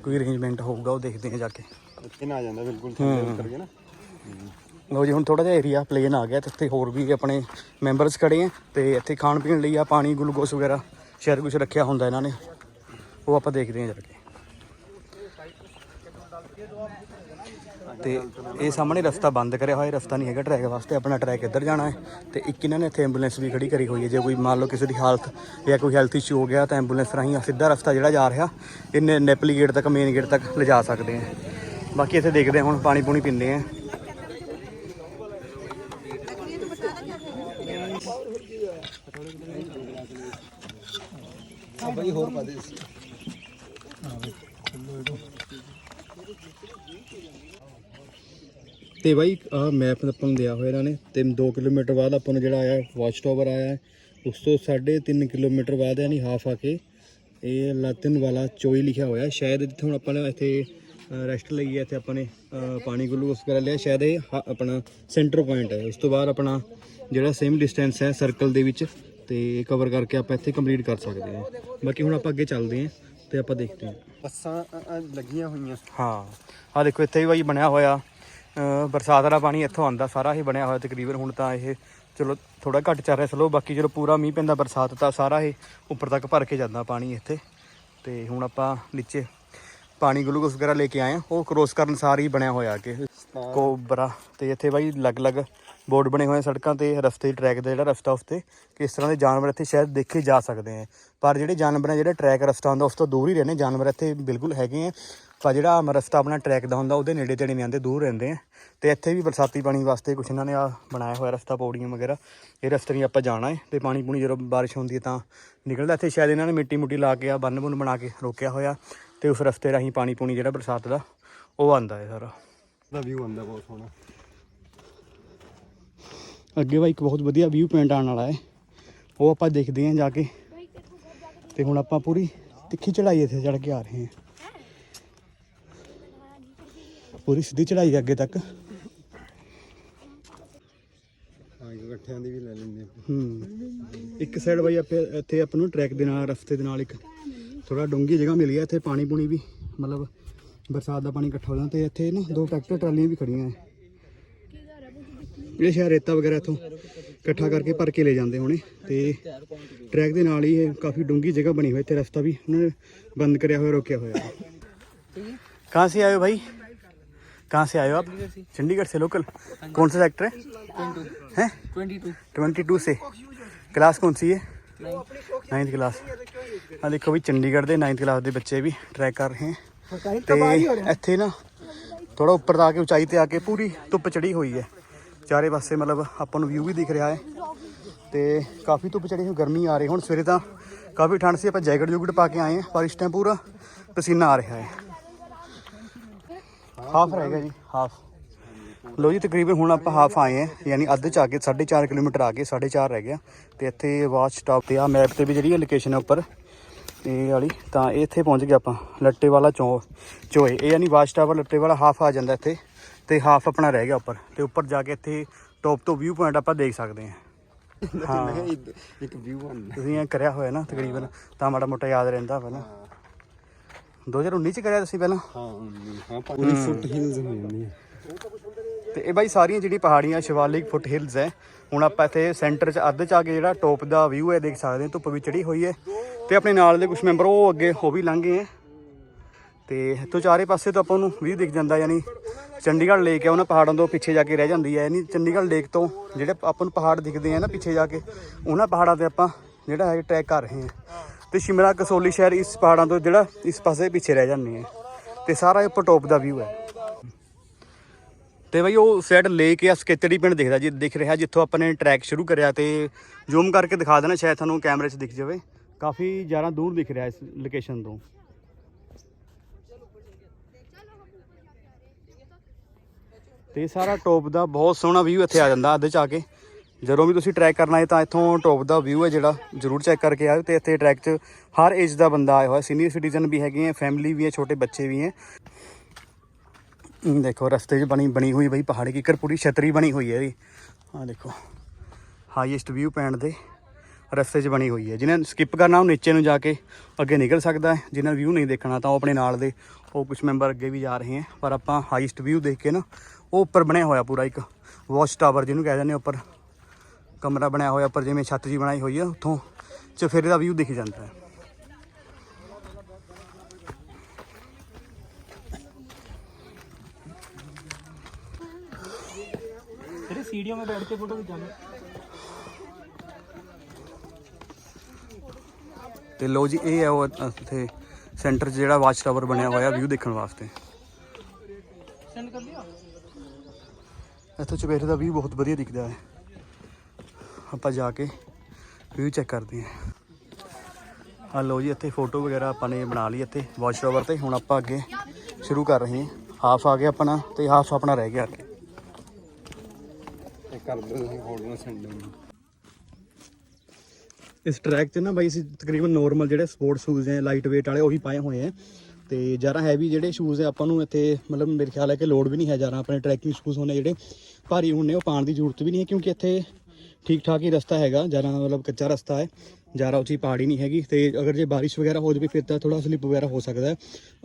ਕੋਈ ਅਰੇਂਜਮੈਂਟ ਹੋਊਗਾ ਉਹ ਦੇਖਦੇ ਹਾਂ ਜਾ ਕੇ। ਇੱਥੇ ਨਾ ਆ ਜਾਂਦਾ ਬਿਲਕੁਲ ਥੱਲੇ ਉਤਰ ਗਿਆ ਨਾ। ਲੋ ਜੀ, ਹੁਣ ਥੋੜਾ ਜਿਹਾ ਏਰੀਆ ਪਲੇਨ ਆ ਗਿਆ ਤੇ ਇੱਥੇ ਹੋਰ ਵੀ ਆਪਣੇ ਮੈਂਬਰਸ ਖੜੇ ਆ ਤੇ ਇੱਥੇ ਖਾਣ ਪੀਣ ਲਈ ਆ ਪਾਣੀ ਗਲੂਕੋਸ ਵਗੈਰਾ ਸ਼ਾਇਦ ਕੁਝ ਰੱਖਿਆ ਹੁੰਦਾ ਇਹਨਾਂ ਨੇ। ਉਹ ਆਪਾਂ ਦੇਖਦੇ ਹਾਂ ਜਾ ਕੇ। ਤੇ ਇਹ ਸਾਹਮਣੇ ਰਸਤਾ ਬੰਦ ਕਰਿਆ ਹੋਇਆ, ਰਸਤਾ ਨਹੀਂ ਹੈਗਾ ਟਰੈਕ ਵਾਸਤੇ, ਆਪਣਾ ਟਰੈਕ ਇੱਧਰ ਜਾਣਾ ਹੈ। ਤੇ ਇੱਕ ਇਹਨਾਂ ਨੇ ਇੱਥੇ ਐਂਬੂਲੈਂਸ ਵੀ ਖੜੀ ਕਰੀ ਹੋਈ ਹੈ, ਜੇ ਕੋਈ ਮੰਨ ਲਓ ਕਿਸੇ ਦੀ ਹਾਲਤ ਜਾਂ ਕੋਈ ਹੈਲਥ ਇਸ਼ੂ ਹੋ ਗਿਆ ਤਾਂ ਐਂਬੂਲੈਂਸ ਰਾਹੀਂ ਸਿੱਧਾ ਰਸਤਾ ਜਿਹੜਾ ਜਾ ਰਿਹਾ ਇਹਨੇ ਨੈਪਲੀ ਗੇਟ ਤੱਕ ਮੇਨ ਗੇਟ ਤੱਕ ਲਿਜਾ ਸਕਦੇ ਆ ਬਾਕੀ ਇੱਥੇ ਦੇਖਦੇ ਹਾਂ, ਹੁਣ ਪਾਣੀ ਪੂਣੀ ਪੀਂਦੇ ਆ ਬਈ ਹੋਰ ਪਾ ਦੇ ਤੇ ਬਾਈ ਆ ਮੈਪ ਆਪਾਂ ਨੂੰ ਦਿਆ ਹੋਇਆ ਇਹਨਾਂ ਨੇ, ਤੇ 2 ਕਿਲੋਮੀਟਰ ਬਾਅਦ ਆਪਾਂ ਨੂੰ ਜਿਹੜਾ ਆਇਆ ਵਾਚ ਟਾਵਰ ਆਇਆ ਉਸ ਤੋਂ 3.5 ਕਿਲੋਮੀਟਰ ਬਾਅਦ ਯਾਨੀ ਹਾਫ ਆ ਕੇ। ਇਹ ਲਾਤਨ ਵਾਲਾ ਚੋਈ ਲਿਖਿਆ ਹੋਇਆ ਸ਼ਾਇਦ ਜਿੱਥੇ ਹੁਣ ਆਪਾਂ ਨੇ ਇੱਥੇ ਰੈਸਟ ਲਈ ਹੈ ਇੱਥੇ ਆਪਾਂ ਨੇ ਪਾਣੀ ਗਲੂਕੋਸ ਵਗੈਰਾ ਲਿਆ। ਸ਼ਾਇਦ ਇਹ ਹ- ਆਪਣਾ ਸੈਂਟਰ ਪੁਆਇੰਟ ਹੈ। ਉਸ ਤੋਂ ਬਾਅਦ ਆਪਣਾ ਜਿਹੜਾ ਸੇਮ ਡਿਸਟੈਂਸ ਹੈ ਸਰਕਲ ਦੇ ਵਿੱਚ ਤੇ ਕਵਰ ਕਰਕੇ ਆਪਾਂ ਇੱਥੇ ਕੰਪਲੀਟ ਕਰ ਸਕਦੇ ਹਾਂ। ਬਾਕੀ ਹੁਣ ਆਪਾਂ ਅੱਗੇ ਚੱਲਦੇ ਹਾਂ ਤੇ ਆਪਾਂ ਦੇਖਦੇ ਹਾਂ। ਬੱਸਾਂ ਅ, ਅ, ਲੱਗੀਆਂ ਹੋਈਆਂ। ਹਾਂ। ਆ ਦੇਖੋ ਇੱਥੇ ਵੀ ਬਾਈ ਬਣਿਆ ਹੋਇਆ। ਅ, ਬਰਸਾਤ ਵਾਲਾ ਪਾਣੀ ਇੱਥੋਂ ਆਉਂਦਾ ਸਾਰਾ ਹੀ ਬਣਿਆ ਹੋਇਆ ਤਕਰੀਬਨ। ਹੁਣ ਤਾਂ ਇਹ ਚਲੋ ਥੋੜਾ ਘੱਟ ਚੱਲ ਰਿਹਾ ਸਲੋ ਬਾਕੀ ਜਦੋਂ ਪੂਰਾ ਮੀਂਹ ਪੈਂਦਾ ਬਰਸਾਤ ਤਾਂ ਸਾਰਾ ਇਹ ਉੱਪਰ ਤੱਕ ਭਰ ਕੇ ਜਾਂਦਾ ਪਾਣੀ ਇੱਥੇ। ਤੇ ਹੁਣ ਆਪਾਂ ਨੀਚੇ ਪਾਣੀ ਗਲੂਕੋਸ ਵਗੈਰਾ ਲੈ ਕੇ ਆਏ ਆ ਉਹ ਕ੍ਰੋਸ ਕਰਨ ਸਾਰ ਹੀ ਬਣਿਆ ਹੋਇਆ ਕਿ ਕੋਬਰਾ। ਤੇ ਇੱਥੇ ਬਾਈ ਅਲੱਗ-ਅਲੱਗ ਬੋਰਡ ਬਣੇ ਹੋਏ ਆ ਸੜਕਾਂ ਤੇ, ਰਸਤੇ ਟਰੈਕ ਦਾ ਜਿਹੜਾ ਰਸਤਾ ਉਸ ਤੇ ਕਿਸ ਤਰ੍ਹਾਂ ਦੇ ਜਾਨਵਰ ਇੱਥੇ ਸ਼ਾਇਦ ਦੇਖੇ ਜਾ ਸਕਦੇ ਆ। ਪਰ ਜਿਹੜੇ ਜਾਨਵਰ ਆ, ਜਿਹੜਾ ਟਰੈਕ ਰਸਤਾ ਹੁੰਦਾ, ਉਸ ਤੋਂ ਦੂਰ ਹੀ ਰਹਿੰਦੇ ਜਾਨਵਰ ਇੱਥੇ ਬਿਲਕੁਲ ਹੈਗੇ ਆ। ਪਰ ਜਿਹੜਾ ਰਸਤਾ ਆਪਣਾ ਟਰੈਕ ਦਾ ਹੁੰਦਾ, ਉਹਦੇ ਨੇੜੇ ਤੇੜੇ ਨਹੀਂ ਆਉਂਦੇ, ਦੂਰ ਰਹਿੰਦੇ ਆ। ਤੇ ਇੱਥੇ ਵੀ ਬਰਸਾਤੀ ਪਾਣੀ ਵਾਸਤੇ ਕੁਛ ਇਹਨਾਂ ਨੇ ਆ ਬਣਾਇਆ ਹੋਇਆ ਰਸਤਾ, ਪੌੜੀਆਂ ਵਗੈਰਾ। ਇਹ ਰਸਤੇ ਨਹੀਂ ਆਪਾਂ ਜਾਣਾ ਹੈ। ਤੇ ਪਾਣੀ ਪੂਣੀ ਜਦੋਂ ਬਾਰਿਸ਼ ਹੁੰਦੀ ਹੈ ਤਾਂ ਨਿਕਲਦਾ। ਇੱਥੇ ਸ਼ਾਇਦ ਇਹਨਾਂ ਨੇ ਮਿੱਟੀ ਮੁੱਟੀ ਲਾ ਕੇ ਆ ਬੰਨ ਬੁੰਨ ਬਣਾ ਕੇ ਰੋਕਿਆ ਹੋਇਆ। ਤੇ ਉਸ ਰਸਤੇ ਰਾਹੀਂ ਪਾਣੀ ਪੂਣੀ ਜਿਹੜਾ ਬਰਸਾਤ ਦਾ ਉਹ ਆਂਦਾ ਹੈ ਸਾਰਾ। ਦਾ ਵਿਊ ਆਉਂਦਾ ਬਹੁਤ ਸੋਹਣਾ। ਅੱਗੇ ਵਾ ਇੱਕ ਬਹੁਤ ਵਧੀਆ ਵਿਊ ਪੁਆਇੰਟ ਆਉਣ ਵਾਲਾ ਹੈ। ਉਹ ਆਪਾਂ ਦੇਖਦੇ ਹਾਂ ਜਾ ਕੇ। ਤੇ ਹੁਣ ਆਪਾਂ ਪੂਰੀ ਤਿੱਖੀ ਚੜਾਈ ਇੱਥੇ ਚੜ ਕੇ ਆ ਰਹੇ ਹਾਂ। ਪੂਰੀ ਸਿੱਧੀ ਚੜਾਈ ਅੱਗੇ ਤੱਕ। ਇਕੱਠਿਆਂ ਦੀ ਵੀ ਲੈ ਲੈਂਦੇ ਆਪਾਂ। ਹੂੰ। ਇੱਕ ਸਾਈਡ ਬਾਈ ਆਪੇ ਇੱਥੇ ਆਪਾਂ ਨੂੰ ਟਰੈਕ ਦੇ ਨਾਲ ਰਸਤੇ ਦੇ ਨਾਲ ਇੱਕ ਥੋੜਾ ਡੂੰਘੀ ਜਗ੍ਹਾ ਮਿਲੀ ਹੈ ਇੱਥੇ ਪਾਣੀ ਪੂਣੀ ਵੀ ਮਤਲਬ ਬਰਸਾਤ ਦਾ ਪਾਣੀ ਇਕੱਠਾ ਹੋ ਜਾਂਦਾ ਤੇ ਇੱਥੇ ਨਾ ਦੋ ਟਰੈਕਟਰ ਟਰਾਲੀਆਂ ਵੀ ਖੜੀਆਂ ਹੈ ਇਹ ਸ਼ਾਇਦ ਰੇਤਾ ਵਗੈਰਾ ਇੱਥੋਂ ਇਕੱਠਾ ਕਰਕੇ ਭਰ ਕੇ ਲੈ ਜਾਂਦੇ ਹੋਣੇ ਤੇ ਟਰੈਕ ਦੇ ਨਾਲ ਹੀ ਇਹ ਕਾਫੀ ਡੂੰਘੀ ਜਗ੍ਹਾ ਬਣੀ ਹੋਈ ਇੱਥੇ ਰਸਤਾ ਵੀ ਉਹਨਾਂ ਨੇ ਬੰਦ ਕਰਿਆ ਹੋਇਆ ਰੋਕਿਆ ਹੋਇਆ है कहाँ से आए हो भाई कहाँ से आए हो आप चंडीगढ़ से लोकल कौन सा सेक्टर है हैं ट्वेंटी टू से क्लास कौन सी है 9th ਕਲਾਸ ਆ ਦੇਖੋ ਵੀ ਚੰਡੀਗੜ੍ਹ ਦੇ 9th ਕਲਾਸ ਦੇ ਬੱਚੇ ਵੀ ਟਰੈਕ ਕਰ ਰਹੇ ਹਨ ਤੇ ਇੱਥੇ ਨਾ ਥੋੜਾ ਉੱਪਰ ਜਾ ਕੇ ਉਚਾਈ ਤੇ ਆ ਕੇ ਪੂਰੀ ਧੁੱਪ ਚੜੀ ਹੋਈ ਹੈ। ਚਾਰੇ ਪਾਸੇ ਮਤਲਬ ਆਪਾਂ ਨੂੰ ਵਿਊ ਵੀ ਦਿਖ ਰਿਹਾ ਹੈ। ਤੇ ਕਾਫੀ ਧੁੱਪ ਚੜੀ ਹੋਈ ਗਰਮੀ ਆ ਰਹੀ ਹੁਣ ਸਵੇਰੇ ਤਾਂ ਕਾਫੀ ਠੰਡ ਸੀ ਆਪਾਂ ਜੈਕਟ ਜੁਗਟ ਪਾ ਕੇ ਆਏ ਹਾਂ। ਪਰ ਇਸ ਟਾਈਮ ਪੂਰਾ ਪਸੀਨਾ ਆ ਰਿਹਾ ਹੈ। ਹਾਫ ਰਹਿ ਗਿਆ ਜੀ ਹਾਫ ਲੋ ਜੀ ਤਕਰੀਬਨ ਹੁਣ ਆਪਾਂ ਹਾਫ ਆਏ ਹਾਂ ਯਾਨੀ ਅੱਧ ਚ ਆ ਕੇ 4.5 ਕਿਲੋਮੀਟਰ ਆ ਗਏ 4.5 ਰਹਿ ਗਿਆ। ਤੇ ਇੱਥੇ ਵਾਚ ਸਟਾਪ ਤੇ ਆ ਮੈਪ ਤੇ ਵੀ ਜਿਹੜੀ ਲੋਕੇਸ਼ਨ ਹੈ ਉੱਪਰ ਇਹ ਵਾਲੀ ਤਾਂ ਇੱਥੇ ਪਹੁੰਚ ਗਏ ਆਪਾਂ ਲੱਟੇ ਵਾਲਾ ਚੌ ਚੋਏ ਇਹ ਯਾਨੀ ਵਾਚ ਟਾਵਰ ਲੱਟੇ ਵਾਲਾ ਹਾਫ ਆ ਜਾਂਦਾ ਇੱਥੇ ਤੇ ਹਾਫ ਆਪਣਾ ਰਹਿ ਗਿਆ ਉੱਪਰ। ਤੇ ਉੱਪਰ ਜਾ ਕੇ ਇੱਥੇ ਟੌਪ ਤੋਂ ਵਿਊ ਪੁਆਇੰਟ ਆਪਾਂ ਦੇਖ ਸਕਦੇ ਹਾਂ। ਹਾਂ। ਇੱਕ- ਵਿਊ ਆਉਂਦਾ ਤੁਸੀਂ ਇਹ ਕਰਿਆ ਹੋਇਆ ਨਾ ਤਕਰੀਬਨ ਤਾਂ ਮਾੜਾ ਮੋਟਾ ਯਾਦ ਰਹਿੰਦਾ ਪਹਿਲਾਂ। 2019 ਚ ਕਰਿਆ ਤੁਸੀਂ ਪਹਿਲਾਂ? ਹਾਂ ਹਾਂ ਪੂਰੀ ਫੁੱਟ ਹਿਲਸ ਹੋ ਜਾਂਦੀ ਹੈ ਤੇ ਇਹ ਬਾਈ ਸਾਰੀਆਂ ਜਿਹੜੀ ਪਹਾੜੀਆਂ, ਸ਼ਿਵਾਲਿਕ ਫੁੱਟ ਹਿਲਸ ਹੈ। ਹੁਣ ਆਪਾਂ ਇੱਥੇ ਸੈਂਟਰ 'ਚ ਅੱਧ 'ਚ ਆ ਕੇ ਜਿਹੜਾ ਟੌਪ ਦਾ ਵਿਊ ਹੈ, ਦੇਖ ਸਕਦੇ ਹਾਂ, ਧੁੱਪ ਵੀ ਚੜੀ ਹੋਈ ਹੈ। ਤੇ ਆਪਣੇ ਨਾਲ ਦੇ ਕੁਝ ਮੈਂਬਰ, ਉਹ ਅੱਗੇ ਉਹ ਵੀ ਲੰਘੇ ਹੈ। ਤੇ ਤੋਂ ਚਾਰੇ ਪਾਸੇ ਤੋਂ ਆਪਾਂ ਨੂੰ ਵੀ ਦਿਖ ਜਾਂਦਾ, ਯਾਨੀ ਚੰਡੀਗੜ੍ਹ ਲੇਕ ਹੈ ਉਹਨਾਂ ਪਹਾੜਾਂ ਤੋਂ ਪਿੱਛੇ ਜਾ ਕੇ ਰਹਿ ਜਾਂਦੀ ਹੈ। ਯਾਨੀ ਚੰਡੀਗੜ੍ਹ ਲੇਕ ਤੋਂ ਜਿਹੜੇ ਆਪਾਂ ਨੂੰ ਪਹਾੜ ਦਿਖਦੇ ਆ ਨਾ, ਪਿੱਛੇ ਜਾ ਕੇ, ਉਹਨਾਂ ਪਹਾੜਾਂ ਤੇ ਆਪਾਂ ਜਿਹੜਾ ਹੈ ਟਰੈਕ ਕਰ ਰਹੇ ਹਾਂ। ਤੇ ਸ਼ਿਮਲਾ ਕਸੋਲੀ ਸ਼ਹਿਰ ਇਸ ਪਹਾੜਾਂ ਤੋਂ ਜਿਹੜਾ ਇਸ ਪਾਸੇ ਪਿੱਛੇ ਰਹਿ ਜਾਂਦੀ ਹੈ। ਤੇ ਸਾਰਾ ਉੱਪਰ ਟੌਪ ਦਾ ਵਿਊ ਹੈ। ਤੇ ਬਈ ਉਹ ਸੈਟ ਲੈ ਕੇ ਜਾਂ ਸਕੇਤੜੀ ਪਿੰਡ ਦਿਖਦਾ ਜੀ, ਦਿਖ ਰਿਹਾ ਜਿੱਥੋਂ ਆਪਾਂ ਨੇ ਟਰੈਕ ਸ਼ੁਰੂ ਕਰਿਆ ਤੇ ਜ਼ੂਮ ਕਰਕੇ ਦਿਖਾ ਦੇਣਾ, ਸ਼ਾਇਦ ਤੁਹਾਨੂੰ ਕੈਮਰੇ 'ਚ ਦਿਖ ਜਾਵੇ। ਕਾਫੀ ਜ਼ਿਆਦਾ ਦੂਰ ਦਿਖ ਰਿਹਾ ਇਸ ਲੋਕੇਸ਼ਨ ਤੋਂ। ਤੇ ਸਾਰਾ ਟੌਪ ਦਾ ਬਹੁਤ ਸੋਹਣਾ ਵਿਊ ਇੱਥੇ ਆ ਜਾਂਦਾ ਅੱਧੇ ਚ ਆ ਕੇ। ਜਦੋਂ ਵੀ ਤੁਸੀਂ ਟਰੈਕ ਕਰਨਾ ਹੈ ਤਾਂ ਇੱਥੋਂ ਟੌਪ ਦਾ ਵਿਊ ਹੈ ਜਿਹੜਾ, ਜਰੂਰ ਚੈੱਕ ਕਰਕੇ ਆਇਓ ਤੇ ਇੱਥੇ ਟਰੈਕ 'ਚ ਹਰ ਏਜ ਦਾ ਬੰਦਾ ਆਇਆ ਹੋਇਆ ਸੀਨੀਅਰ ਸਿਟੀਜ਼ਨ ਵੀ ਹੈਗੇ ਹੈ ਫੈਮਿਲੀ ਵੀ ਹੈ ਛੋਟੇ ਬੱਚੇ ਵੀ ਹੈ ਦੇਖੋ, ਰਸਤੇ 'ਚ ਬਣੀ ਬਣੀ ਹੋਈ ਬਈ ਪਹਾੜੀ ਕਿਕਰ, ਪੂਰੀ ਛਤਰੀ ਬਣੀ ਹੋਈ ਹੈ ਜੀ। ਆਹ ਦੇਖੋ ਹਾਈਐਸਟ ਵਿਊ ਪੁਆਇੰਟ ਦੇ ਰਸਤੇ 'ਚ ਬਣੀ ਹੋਈ ਹੈ। ਜਿਹਨੇ ਸਕਿਪ ਕਰਨਾ, ਉਹ ਨੀਚੇ ਨੂੰ ਜਾ ਕੇ ਅੱਗੇ ਨਿਕਲ ਸਕਦਾ ਹੈ। ਜਿਹਨਾਂ ਵਿਊ ਨਹੀਂ ਦੇਖਣਾ, ਤਾਂ ਉਹ ਆਪਣੇ ਨਾਲ ਦੇ ਉਹ ਕੁਝ ਮੈਂਬਰ ਅੱਗੇ ਵੀ ਜਾ ਰਹੇ ਹੈ। ਪਰ ਆਪਾਂ ਹਾਈਐਸਟ ਵਿਊ ਦੇਖ ਕੇ ਨਾ, ਉਹ ਉੱਪਰ ਬਣਿਆ ਹੋਇਆ ਪੂਰਾ ਇੱਕ ਵਾਚ ਟਾਵਰ ਜਿਹਨੂੰ ਕਹਿ ਦਿੰਦੇ ਉੱਪਰ। ਕਮਰਾ ਬਣਿਆ ਹੋਇਆ ਉੱਪਰ, ਜਿਵੇਂ ਛੱਤ ਜੀ ਬਣਾਈ ਹੋਈ ਹੈ, ਉੱਥੋਂ ਚਫੇਰੇ ਦਾ ਵਿਊ ਦਿਖ ਜਾਂਦਾ ਹੈ। तेरे सीढ़ियों में बैठ के फोटो खिंचाना ਤੇ ਲੋ ਜੀ ਇਹ ਹੈ ਉਹ ਇੱਥੇ ਸੈਂਟਰ 'ਚ ਜਿਹੜਾ ਵਾਚ ਟਾਵਰ ਬਣਿਆ ਹੋਇਆ ਵਿਊ ਦੇਖਣ ਵਾਸਤੇ सेंड कर दिया ਇੱਥੋਂ ਚੁਪੇਰੇ ਦਾ ਵਿਊ ਬਹੁਤ ਵਧੀਆ ਦਿਖਦਾ ਹੈ ਆਪਾਂ ਜਾ ਕੇ ਵਿਊ ਚੈੱਕ ਕਰਦੇ ਹਾਂ ਆ ਲੋ ਜੀ ਇੱਥੇ ਫੋਟੋ ਵਗੈਰਾ ਆਪਾਂ ਨੇ ਬਣਾ ਲਈ ਇੱਥੇ ਵਾਚ ਟਾਵਰ ਤੇ ਹੁਣ ਆਪਾਂ ਅੱਗੇ ਸ਼ੁਰੂ ਕਰ ਰਹੇ ਹਾਂ ਹਾਫ ਆ ਗਿਆ ਆਪਣਾ ਤੇ ਹਾਫ ਆਪਣਾ ਰਹਿ ਗਿਆ ਅੱਗੇ ਇਹ ਕਰ ਦੋ ਤੁਸੀਂ ਫੋਟੋ ਸੈਂਡ ਇਸ ਟਰੈਕ 'ਚ ਨਾ ਬਾਈ ਅਸੀਂ ਤਕਰੀਬਨ ਨੋਰਮਲ ਜਿਹੜੇ ਸਪੋਰਟਸ ਸ਼ੂਜ਼ ਹੈ ਲਾਈਟ weight ਵਾਲੇ, ਉਹੀ ਪਾਏ ਹੋਏ ਆ ਤੇ ਜ਼ਿਆਦਾ ਹੈਵੀ ਜਿਹੜੇ ਸ਼ੂਜ਼ ਹੈ, ਆਪਾਂ ਨੂੰ ਇੱਥੇ ਮਤਲਬ ਮੇਰੇ ਖਿਆਲ ਹੈ ਕਿ ਲੋਡ ਵੀ ਨਹੀਂ ਹੈ ਜ਼ਿਆਦਾ, ਆਪਣੇ ਟਰੈਕਿੰਗ ਸ਼ੂਜ਼ ਹੋਣੇ ਜਿਹੜੇ, ਭਾਰੀ ਹੋਣੇ, ਉਹ ਪਾਉਣ ਦੀ ਜ਼ਰੂਰਤ ਵੀ ਨਹੀਂ ਹੈ, ਕਿਉਂਕਿ ਇੱਥੇ ਠੀਕ ਠਾਕ ਹੀ ਰਸਤਾ ਹੈਗਾ ਜ਼ਿਆਦਾ ਮਤਲਬ ਕੱਚਾ ਰਸਤਾ ਹੈ ਜ਼ਿਆਦਾ ਉੱਚੀ ਪਹਾੜੀ ਨਹੀਂ ਹੈਗੀ ਤੇ ਅਗਰ ਜੇ ਬਾਰਿਸ਼ ਵਗੈਰਾ ਹੋ ਜਾਵੇ ਫਿਰ ਤਾਂ ਥੋੜਾ ਸਲਿੱਪ ਵਗੈਰਾ ਹੋ ਸਕਦਾ ਹੈ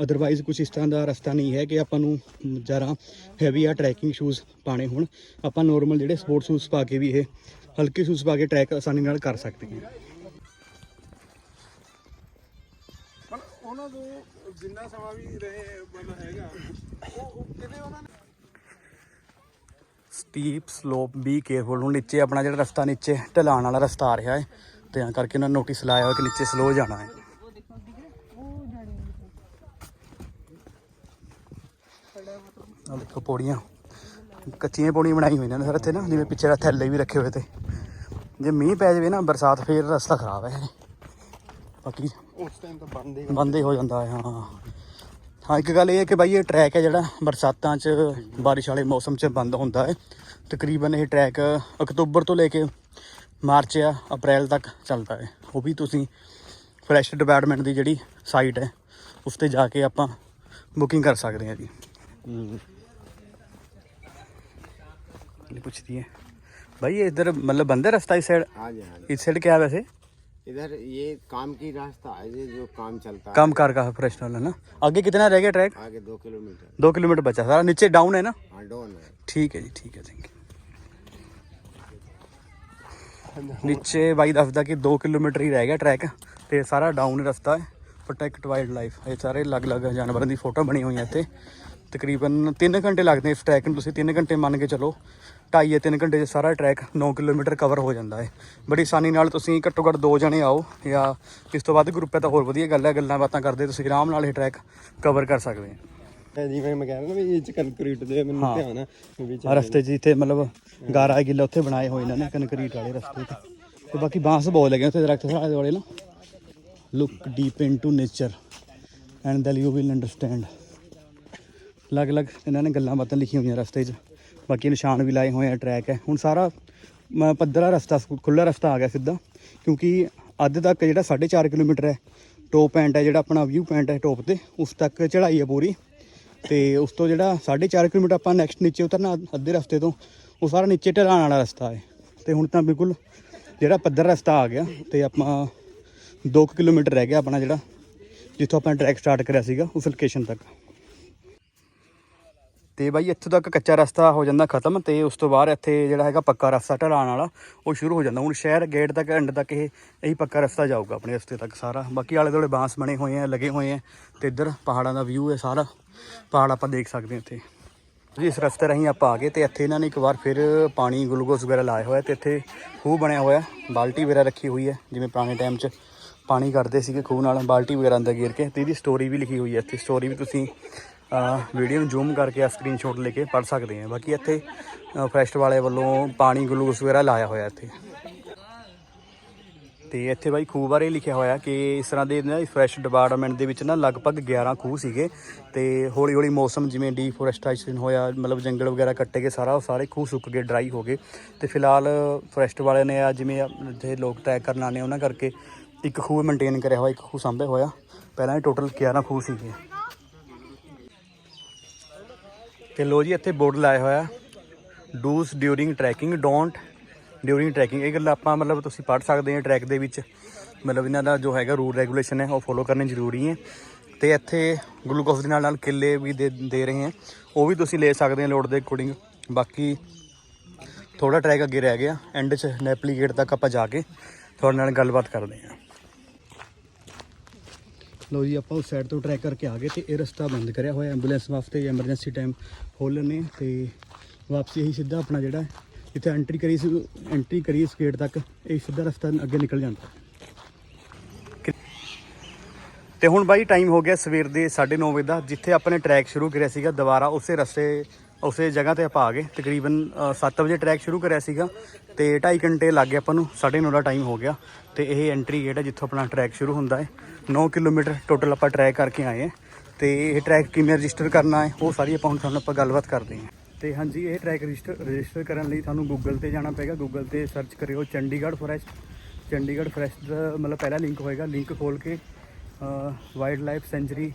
ਅਦਰਵਾਈਜ਼ ਕੁਝ ਇਸ ਤਰ੍ਹਾਂ ਦਾ ਰਸਤਾ ਨਹੀਂ ਹੈ ਕਿ ਆਪਾਂ ਨੂੰ ਜ਼ਿਆਦਾ ਹੈਵੀ ਆ ਟਰੈਕਿੰਗ ਸ਼ੂਜ਼ ਪਾਣੇ ਹੋਣ ਆਪਾਂ ਨੋਰਮਲ ਜਿਹੜੇ ਸਪੋਰਟਸ ਸ਼ੂਜ਼ ਪਾ ਕੇ ਵੀ ਇਹ ਹਲਕੇ ਸ਼ੂਜ਼ ਪਾ ਕੇ ਟਰੈਕ ਆਸਾਨੀ ਨਾਲ ਕਰ ਸਕਦੇ ਹਾਂ ਉਹਨਾਂ ਤੋਂ ਜਿੰਨਾ ਸਮਾਂ ਵੀ ਰਹੇ ਮਤਲਬ ਹੈਗਾ ਉਹ ਕਿਤੇ ਉਹਨਾਂ ਨੇ ਸਟੀਪ ਸਲੋਪ ਬੀ ਕੇਅਰਫੁਲ ਹੁਣ ਨੀਚੇ ਆਪਣਾ ਜਿਹੜਾ ਰਸਤਾ ਨੀਚੇ ਢਲਾਣ ਵਾਲਾ ਰਸਤਾ ਆ ਰਿਹਾ ਹੈ। ਤੇ ਤਾਂ ਕਰਕੇ ਉਹਨਾਂ ਨੇ ਨੋਟਿਸ ਲਾਇਆ ਹੋਇਆ ਕਿ ਨੀਚੇ ਸਲੋ ਜਾਣਾ ਹੈ। ਆ ਦੇਖੋ ਪੌੜੀਆਂ। ਕੱਚੀਆਂ ਪੌੜੀਆਂ ਬਣਾਈ ਹੋਈਆਂ ਨੇ ਸਰ ਇੱਥੇ ਨਾ ਜਿਵੇਂ ਪਿੱਛੇ ਦਾ ਥੈਲੇ ਵੀ ਰੱਖੇ ਹੋਏ ਤੇ। ਜੇ ਮੀਂਹ ਪੈ ਜਾਵੇ ਨਾ ਬਰਸਾਤ ਫੇਰ ਰਸਤਾ ਖਰਾਬ ਹੈ। ਬਾਕੀ ਉਸ ਟਾਈਮ ਤਾਂ ਬੰਦ ਬੰਦ ਹੋ ਜਾਂਦਾ ਹੈ ਹਾਂ। ਹਾਂ ਇੱਕ ਗੱਲ ਇਹ ਹੈ ਕਿ ਬਾਈ ਇਹ ਟਰੈਕ ਹੈ ਜਿਹੜਾ ਬਰਸਾਤਾਂ 'ਚ ਬਾਰਿਸ਼ ਵਾਲੇ ਮੌਸਮ 'ਚ ਬੰਦ ਹੁੰਦਾ ਹੈ। ਤਕਰੀਬਨ ਇਹ ਟਰੈਕ ਅਕਤੂਬਰ ਤੋਂ ਲੈ ਕੇ ਮਾਰਚ ਆ ਅਪ੍ਰੈਲ ਤੱਕ ਚੱਲਦਾ ਹੈ। ਉਹ ਵੀ ਤੁਸੀਂ ਫਰੈਸ਼ ਡਿਪਾਰਟਮੈਂਟ ਦੀ ਜਿਹੜੀ ਸਾਈਟ ਹੈ ਉਸ ਤੇ ਜਾ ਕੇ ਆਪਾਂ ਬੁਕਿੰਗ ਕਰ ਸਕਦੇ ਹਾਂ ਜੀ। ਇਹ ਪੁੱਛਦੀ ਹੈ। ਭਾਈ ਇਧਰ ਮਤਲਬ ਬੰਦ ਰਸਤਾ ਇਸ ਸਾਈਡ ਹਾਂ ਜੀ ਇਸ ਸਾਈਡ ਕਿਆ ਵੈਸੇ? इधर ये काम की रास्ता है ये जो काम चलता है काम कार का प्रोफेशनल है ना आगे कितना रह गया ट्रैक आगे दो किलोमीटर दो किलोमीटर बचा सारा नीचे डाउन है ना हाँ डोन है ਠੀਕ ਹੈ ਜੀ ਠੀਕ ਹੈ ਥੈਂਕ ਯੂ ਨੀਚੇ ਬਾਈ ਦੱਸਦਾ ਕਿ 2 ਕਿਲੋਮੀਟਰ ਹੀ ਰਹਿ ਗਿਆ ਟਰੈਕ ਤੇ ਸਾਰਾ ਡਾਊਨ ਰਸਤਾ ਹੈ ਪ੍ਰੋਟੈਕਟ ਵਾਈਲਡ ਲਾਈਫ ਇਹ ਸਾਰੇ ਅਲੱਗ-ਅਲੱਗ ਜਾਨਵਰਾਂ ਦੀ ਫੋਟੋ ਬਣੀ ਹੋਈਆਂ ਇੱਥੇ ਤਕਰੀਬਨ 3 ਘੰਟੇ ਲੱਗਦੇ ਇਸ ਟਰੈਕ ਨੂੰ ਤੁਸੀਂ 3 ਘੰਟੇ ਮੰਨ ਕੇ ਚੱਲੋ 2.5 ਜਾਂ 3 ਘੰਟੇ 'ਚ ਸਾਰਾ ਟਰੈਕ 9 ਕਿਲੋਮੀਟਰ ਕਵਰ ਹੋ ਜਾਂਦਾ ਹੈ। ਬੜੀ ਆਸਾਨੀ ਨਾਲ ਤੁਸੀਂ ਘੱਟੋ ਘੱਟ ਦੋ ਜਣੇ ਆਓ ਜਾਂ ਇਸ ਤੋਂ ਵੱਧ ਗਰੁੱਪ ਹੈ ਤਾਂ ਹੋਰ ਵਧੀਆ ਗੱਲ ਹੈ। ਗੱਲਾਂ ਬਾਤਾਂ ਕਰਦੇ ਤੁਸੀਂ ਆਰਾਮ ਨਾਲ ਇਹ ਟਰੈਕ ਕਵਰ ਕਰ ਸਕਦੇ ਹੋ। ਜਿਵੇਂ ਮੈਂ ਕਹਿ ਰਿਹਾ ਨਾ ਵੀ ਇਹ ਚ ਕੰਕਰੀਟ ਦੇ ਮੈਨੂੰ ਹਾਂ। ਧਿਆਨ ਹੈ ਵੀ ਆ ਰਸਤੇ 'ਚ ਜਿੱਥੇ ਮਤਲਬ ਗਾਰਾ ਗਿੱਲਾ ਉੱਥੇ ਬਣਾਏ ਹੋਏ ਨੇ ਕੰਕਰੀਟ ਵਾਲੇ ਰਸਤੇ ਤੇ। ਤੇ ਬਾਕੀ ਬਾਂਸ ਬਹੁਤ ਲੱਗੇ ਉੱਥੇ ਦਰਖਤ ਸਾਰੇ ਦੁਆਲੇ ਨਾ। Look deep into nature and then you will understand ਅਲੱਗ-ਅਲੱਗ ਇਹਨਾਂ ਨੇ ਗੱਲਾਂ ਬਾਤਾਂ ਲਿਖੀਆਂ ਹੋਈਆਂ ਰਸਤੇ 'ਚ। ਬਾਕੀ ਨਿਸ਼ਾਨ ਵੀ ਲਾਏ ਹੋਏ ਆ ਟਰੈਕ ਹੈ। ਹੁਣ ਸਾਰਾ, ਮ- ਪੱਧਰਾ ਰਸਤਾ ਖੁੱਲਾ ਰਸਤਾ ਆ ਗਿਆ ਸਿੱਧਾ, ਕਿਉਂਕਿ ਅੱਧ ਤੱਕ ਜਿਹੜਾ 4.5 ਕਿਲੋਮੀਟਰ ਹੈ ਟੋਪ ਪੈਂਟ ਹੈ, ਜਿਹੜਾ ਆਪਣਾ ਵਿਊ ਪੁਆਇੰਟ ਹੈ ਟੋਪ ਤੇ, ਉਸ ਤੱਕ ਚੜ੍ਹਾਈ ਹੈ ਪੂਰੀ। ਤੇ ਉਸ ਤੋਂ ਜਿਹੜਾ 4.5 ਕਿਲੋਮੀਟਰ ਆਪਾਂ ਨੈਕਸਟ ਨੀਚੇ ਉਤਰਨਾ, ਅੱਧੇ ਰਸਤੇ ਤੋਂ, ਉਹ ਸਾਰਾ ਨੀਚੇ ਢਲਾਣ ਵਾਲਾ ਰਸਤਾ ਹੈ। ਤੇ ਹੁਣ ਤਾਂ ਬਿਲਕੁਲ ਜਿਹੜਾ ਪੱਧਰ ਰਸਤਾ ਆ ਗਿਆ, ਤੇ ਆਪਾਂ 2 ਕਿਲੋਮੀਟਰ ਰਹਿ ਗਿਆ ਆਪਣਾ ਜਿਹੜਾ, ਜਿੱਥੋਂ ਆਪਾਂ ਟਰੈਕ ਸਟਾਰਟ ਕਰਿਆ ਸੀਗਾ, ਉਸ ਲੋਕੇਸ਼ਨ ਤੱਕ। ਤੇ ਬਾਈ ਇੱਥੋਂ ਤੱਕ ਕੱਚਾ ਰਸਤਾ ਹੋ ਜਾਂਦਾ ਖਤਮ ਤੇ ਉਸ ਤੋਂ ਬਾਅਦ ਇੱਥੇ ਜਿਹੜਾ ਹੈਗਾ ਪੱਕਾ ਰਸਤਾ ਢਲਾਣ ਵਾਲਾ, ਉਹ ਸ਼ੁਰੂ ਹੋ ਜਾਂਦਾ। ਹੁਣ ਸ਼ਹਿਰ ਗੇਟ ਤੱਕ ਐਂਡ ਤੱਕ ਇਹ, ਇਹੀ ਪੱਕਾ ਰਸਤਾ ਜਾਊਗਾ ਆਪਣੇ ਰਸਤੇ ਤੱਕ ਸਾਰਾ। ਬਾਕੀ ਆਲੇ ਦੁਆਲੇ ਬਾਂਸ ਬਣੇ ਹੋਏ ਆ, ਲੱਗੇ ਹੋਏ ਆ ਤੇ ਇੱਧਰ ਪਹਾੜਾਂ ਦਾ ਵਿਊ ਹੈ ਸਾਰਾ। ਪਹਾੜ ਆਪਾਂ ਦੇਖ ਸਕਦੇ ਹਾਂ ਇੱਥੇ। ਜੀ ਇਸ ਰਸਤੇ ਰਾਹੀਂ ਆਪਾਂ ਆ ਗਏ ਤੇ ਇੱਥੇ ਇਹਨਾਂ ਨੇ ਇੱਕ ਵਾਰ ਫਿਰ ਪਾਣੀ, ਗਲੂਕੋਸ ਵਗੈਰਾ ਲਾਇਆ ਹੋਇਆ ਤੇ ਇੱਥੇ ਖੂਹ ਬਣਿਆ ਹੋਇਆ, ਬਾਲਟੀ ਵਗੈਰਾ ਰੱਖੀ ਹੋਈ ਹੈ, ਜਿਵੇਂ ਪੁਰਾਣੇ ਟਾਈਮ 'ਚ ਪਾਣੀ ਕਰਦੇ ਸੀਗੇ ਖੂਹ ਨਾਲ, ਬਾਲਟੀ ਵਗੈਰਾ ਅੰਦਰ ਗੇਰ ਕੇ ਤੇ ਇਹਦੀ ਸਟੋਰੀ ਵੀ ਲਿਖੀ ਹੋਈ ਹੈ ਇੱਥੇ। ਸਟੋਰੀ ਵੀ ਤੁਸੀਂ ਵੀਡੀਓ ਨੂੰ ਜ਼ੂਮ ਕਰਕੇ ਆ ਸਕਰੀਨਸ਼ਾਟ ਲੈ ਕੇ ਪੜ੍ਹ ਸਕਦੇ ਆ ਬਾਕੀ ਇੱਥੇ ਫਰੈਸਟ ਵਾਲੇ ਵੱਲੋਂ ਪਾਣੀ ਗਲੂਕੋਸ ਵਗੈਰਾ ਲਾਇਆ ਹੋਇਆ ਇੱਥੇ। ਤੇ ਇੱਥੇ ਬਾਈ ਖੂਹ ਬਾਰੇ ਲਿਖਿਆ ਹੋਇਆ ਕਿ ਇਸ ਤਰ੍ਹਾਂ ਦੇ ਨਾ ਫਰੈਸ਼ ਡਿਪਾਰਟਮੈਂਟ ਦੇ ਵਿੱਚ ਨਾ ਲਗਭਗ 11 ਖੂਹ ਸੀਗੇ। ਤੇ ਹੌਲੀ ਹੌਲੀ ਮੌਸਮ ਜਿਵੇਂ ਡੀਫੋਰੈਸਟੇਸ਼ਨ ਹੋਇਆ, ਮਤਲਬ ਜੰਗਲ ਵਗੈਰਾ ਕੱਟੇ ਗਏ ਸਾਰਾ ਉਹ ਸਾਰੇ ਖੂਹ ਸੁੱਕ ਗਏ ਡਰਾਈ ਹੋ ਗਏ। ਤੇ ਫਿਲਹਾਲ ਫਰੈਸਟ ਵਾਲਿਆਂ ਨੇ ਆ ਜਿਵੇਂ ਇੱਥੇ ਲੋਕ ਟੈਗ ਕਰਨ ਆਉਂਦੇ ਉਹਨਾਂ ਕਰਕੇ ਇੱਕ ਖੂਹ ਮੇਨਟੇਨ ਕਰਿਆ ਹੋਇਆ, ਇੱਕ ਖੂਹ ਸਾਂਭਿਆ ਹੋਇਆ। ਪਹਿਲਾਂ ਇਹ ਟੋਟਲ 11 ਖੂਹ ਸੀਗੇ। ਤੇ ਲੋ ਜੀ, ਇੱਥੇ ਬੋਰਡ ਲਾਇਆ ਹੋਇਆ। Dos during trekking don't during trekking ਇਹ ਗੱਲ ਆਪਾਂ ਮਤਲਬ ਤੁਸੀਂ ਪੜ੍ਹ ਸਕਦੇ ਆ ਟਰੈਕ ਦੇ ਵਿੱਚ। ਮਤਲਬ ਇਹਨਾਂ ਦਾ ਜੋ ਹੈਗਾ ਰੂਲ ਰੈਗੂਲੇਸ਼ਨ ਹੈ, ਉਹ ਫੋਲੋ ਕਰਨੇ ਜ਼ਰੂਰੀ ਹੈ। ਤੇ ਇੱਥੇ ਗਲੂਕੋਸ ਦੇ ਨਾਲ ਨਾਲ ਕਿੱਲੇ ਵੀ ਦੇ ਦੇ ਰਹੇ ਹੈ। ਉਹ ਵੀ ਤੁਸੀਂ ਲੈ ਸਕਦੇ ਆ ਲੋਡ ਦੇ ਅਕੋਰਡਿੰਗ ਬਾਕੀ ਥੋੜਾ ਟਰੈਕ ਅੱਗੇ ਰਹਿ ਗਿਆ। ਐਂਡ 'ਚ ਨੈਪਲੀ ਗੇਟ ਤੱਕ ਆਪਾਂ ਜਾ ਕੇ ਤੁਹਾਡੇ ਨਾਲ ਗੱਲਬਾਤ ਕਰਦੇ ਹਾਂ। ਲੋ ਜੀ ਆਪਾਂ ਉਸ ਸਾਈਡ ਤੋਂ ਟਰੈਕ ਕਰਕੇ ਆ ਗਏ ਤੇ ਇਹ ਰਸਤਾ ਬੰਦ ਕਰਿਆ ਹੋਇਆ ਐਂਬੂਲੈਂਸ ਵਾਸਤੇ ਐਮਰਜੈਂਸੀ ਟਾਈਮ ਖੋਲ੍ਹ ਨੇ ਤੇ ਵਾਪਸੀ ਇਹੀ ਸਿੱਧਾ ਆਪਣਾ ਜਿਹੜਾ ਹੈ, ਜਿੱਥੇ ਐਂਟਰੀ ਕਰੀ ਸੀ ਐਂਟਰੀ ਕਰੀ ਇਸ ਗੇਟ ਤੱਕ ਇਹ ਸਿੱਧਾ ਰਸਤਾ ਅੱਗੇ ਨਿਕਲ ਜਾਂਦਾ। ਤੇ ਹੁਣ ਬਾਈ ਟਾਈਮ ਹੋ ਗਿਆ ਸਵੇਰ ਦੇ 9:30 ਵਜੇ ਦਾ ਜਿੱਥੇ ਆਪਾਂ ਨੇ ਟਰੈਕ ਸ਼ੁਰੂ ਕਰਿਆ ਸੀਗਾ ਦੁਬਾਰਾ ਉਸੇ ਰਸਤੇ ਉਸੇ ਜਗ੍ਹਾ ਤੇ ਆਪਾਂ ਆ ਗਏ। ਤਕਰੀਬਨ 7 ਵਜੇ ਟਰੈਕ ਸ਼ੁਰੂ ਕਰਿਆ ਸੀਗਾ ਤੇ 2.5 ਘੰਟੇ ਲੱਗ ਗਏ ਆਪਾਂ ਨੂੰ 9:30 ਦਾ ਟਾਈਮ ਹੋ ਗਿਆ ਤੇ ਇਹ ਐਂਟਰੀ ਗੇਟ ਹੈ ਜਿੱਥੋਂ ਆਪਣਾ ਟਰੈਕ ਸ਼ੁਰੂ ਹੁੰਦਾ ਹੈ। 9 ਕਿਲੋਮੀਟਰ ਟੋਟਲ ਆਪਾਂ ਟਰੈਕ ਕਰਕੇ ਆਏ ਹਾਂ ਤੇ ਇਹ ਟਰੈਕ ਕਿਵੇਂ ਰਜਿਸਟਰ ਕਰਨਾ ਹੈ, ਉਹ ਸਾਰੀ ਆਪਾਂ ਹੁਣ ਤੁਹਾਨੂੰ ਆਪਾਂ ਗੱਲਬਾਤ ਕਰਦੇ ਹਾਂ। ਤੇ ਹਾਂਜੀ, ਇਹ ਟਰੈਕ ਰਜਿਸਟਰ ਰਜਿਸਟਰ ਕਰਨ ਲਈ ਤੁਹਾਨੂੰ ਗੂਗਲ ਤੇ ਜਾਣਾ ਪਏਗਾ। ਗੂਗਲ ਤੇ ਸਰਚ ਕਰਿਓ ਚੰਡੀਗੜ੍ਹ ਫੋਰੈਸਟ ਚੰਡੀਗੜ੍ਹ ਫੋਰੈਸਟ ਦਾ ਮਤਲਬ ਪਹਿਲਾ ਲਿੰਕ ਹੋਏਗਾ। ਲਿੰਕ ਖੋਲ ਕੇ wildlife sanctuary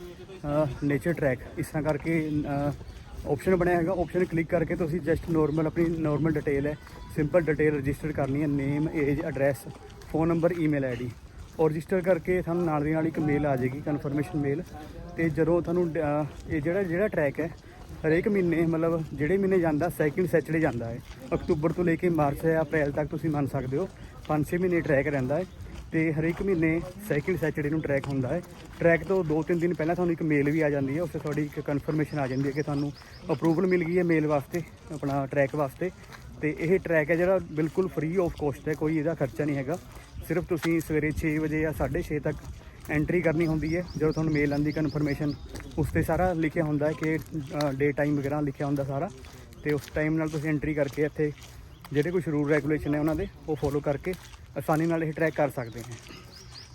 nature track ਇਸ ਤਰ੍ਹਾਂ ਕਰਕੇ ਆਪਸ਼ਨ ਬਣਿਆ ਹੈਗਾ ਆਪਸ਼ਨ ਕਲਿੱਕ ਕਰਕੇ ਤੁਸੀਂ ਜਸਟ ਨੋਰਮਲ ਆਪਣੀ ਨੋਰਮਲ ਡਿਟੇਲ ਹੈ। ਸਿੰਪਲ ਡਿਟੇਲ ਰਜਿਸਟਰ ਕਰਨੀ ਹੈ। Name age address phone number email ID ਔਰ ਰਜਿਸਟਰ ਕਰਕੇ ਤੁਹਾਨੂੰ ਨਾਲ ਦੀ ਨਾਲ ਇੱਕ ਮੇਲ ਆ ਜਾਏਗੀ ਕਨਫਰਮੇਸ਼ਨ ਮੇਲ ਤੇ ਜਦੋਂ ਤੁਹਾਨੂੰ ਅਹ, ਇਹ ਜਿਹੜਾ ਜਿਹੜਾ ਟਰੈਕ ਹੈ ਹਰੇਕ ਮਹੀਨੇ ਮਤਲਬ ਜਿਹੜੇ ਮਹੀਨੇ ਜਾਂਦਾ ਸੈਕਿੰਡ ਸੈਚਰਡੇ ਜਾਂਦਾ ਹੈ। ਅਕਤੂਬਰ ਤੋਂ ਲੈ ਕੇ ਮਾਰਚ ਜਾਂ ਅਪ੍ਰੈਲ ਤੱਕ ਤੁਸੀਂ ਮੰਨ ਸਕਦੇ ਹੋ 5-6 ਮਹੀਨੇ ਟਰੈਕ ਰਹਿੰਦਾ ਹੈ। ਤੇ ਹਰੇਕ ਮਹੀਨੇ ਸੈਕਿੰਡ ਸੈਚਰਡੇ ਨੂੰ ਟਰੈਕ ਹੁੰਦਾ ਹੈ। ਟਰੈਕ ਤੋਂ 2-3 ਦਿਨ ਪਹਿਲਾਂ ਤੁਹਾਨੂੰ ਇੱਕ ਮੇਲ ਵੀ ਆ ਜਾਂਦੀ ਹੈ ਉਸ 'ਤੇ ਤੁਹਾਡੀ ਇੱਕ ਕਨਫਰਮੇਸ਼ਨ ਆ ਜਾਂਦੀ ਹੈ ਕਿ ਤੁਹਾਨੂੰ ਅਪਰੂਵਲ ਮਿਲ ਗਈ ਹੈ ਮੇਲ ਵਾਸਤੇ ਆਪਣਾ ਟਰੈਕ ਵਾਸਤੇ। ਤੇ ਇਹ ਟਰੈਕ ਹੈ ਜਿਹੜਾ ਬਿਲਕੁਲ ਫ੍ਰੀ ਆਫ ਕੋਸਟ ਹੈ, ਕੋਈ ਇਹਦਾ ਖਰਚਾ ਨਹੀਂ ਹੈਗਾ। ਸਿਰਫ ਤੁਸੀਂ ਸਵੇਰੇ 6 ਵਜੇ ਜਾਂ 6:30 ਤੱਕ ਐਂਟਰੀ ਕਰਨੀ ਹੁੰਦੀ ਹੈ, ਜਦੋਂ ਤੁਹਾਨੂੰ ਮੇਲ ਆਉਂਦੀ ਕਨਫਰਮੇਸ਼ਨ ਉਸ ਤੇ ਸਾਰਾ ਲਿਖਿਆ ਹੁੰਦਾ ਹੈ ਕਿ ਡੇ ਟਾਈਮ ਵਗੈਰਾ ਲਿਖਿਆ ਹੁੰਦਾ ਸਾਰਾ। ਤੇ ਉਸ ਟਾਈਮ ਨਾਲ ਤੁਸੀਂ ਐਂਟਰੀ ਕਰਕੇ ਇੱਥੇ ਜਿਹੜੇ ਕੁਝ ਰੂਲ ਰੈਗੂਲੇਸ਼ਨ ਹੈ ਉਹਨਾਂ ਦੇ, ਉਹ ਫੋਲੋ ਕਰਕੇ ਆਸਾਨੀ ਨਾਲ ਇਹ ਟਰੈਕ ਕਰ ਸਕਦੇ ਹਾਂ।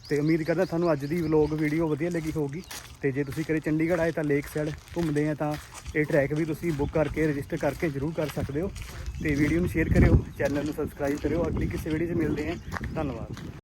ਤੇ ਉਮੀਦ ਕਰਦਾ ਤੁਹਾਨੂੰ ਅੱਜ ਦੀ ਵਲੌਗ ਵੀਡੀਓ ਵਧੀਆ ਲੱਗੀ ਹੋਊਗੀ। ਤੇ ਜੇ ਤੁਸੀਂ ਕਦੇ ਚੰਡੀਗੜ੍ਹ ਆਏ ਤਾਂ ਲੇਕ ਸਾਈਡ ਘੁੰਮਦੇ ਆ ਤਾਂ ਇਹ ਟਰੈਕ ਵੀ ਤੁਸੀਂ ਬੁੱਕ ਕਰਕੇ ਰਜਿਸਟਰ ਕਰਕੇ ਜ਼ਰੂਰ ਕਰ ਸਕਦੇ ਹੋ। ਤੇ ਵੀਡੀਓ ਨੂੰ ਸ਼ੇਅਰ ਕਰਿਓ ਚੈਨਲ ਨੂੰ ਸਬਸਕ੍ਰਾਈਬ ਕਰਿਓ। ਅਗਲੀ ਕਿਸੇ ਵੀਡੀਓ 'ਚ ਮਿਲਦੇ ਹਾਂ। ਧੰਨਵਾਦ।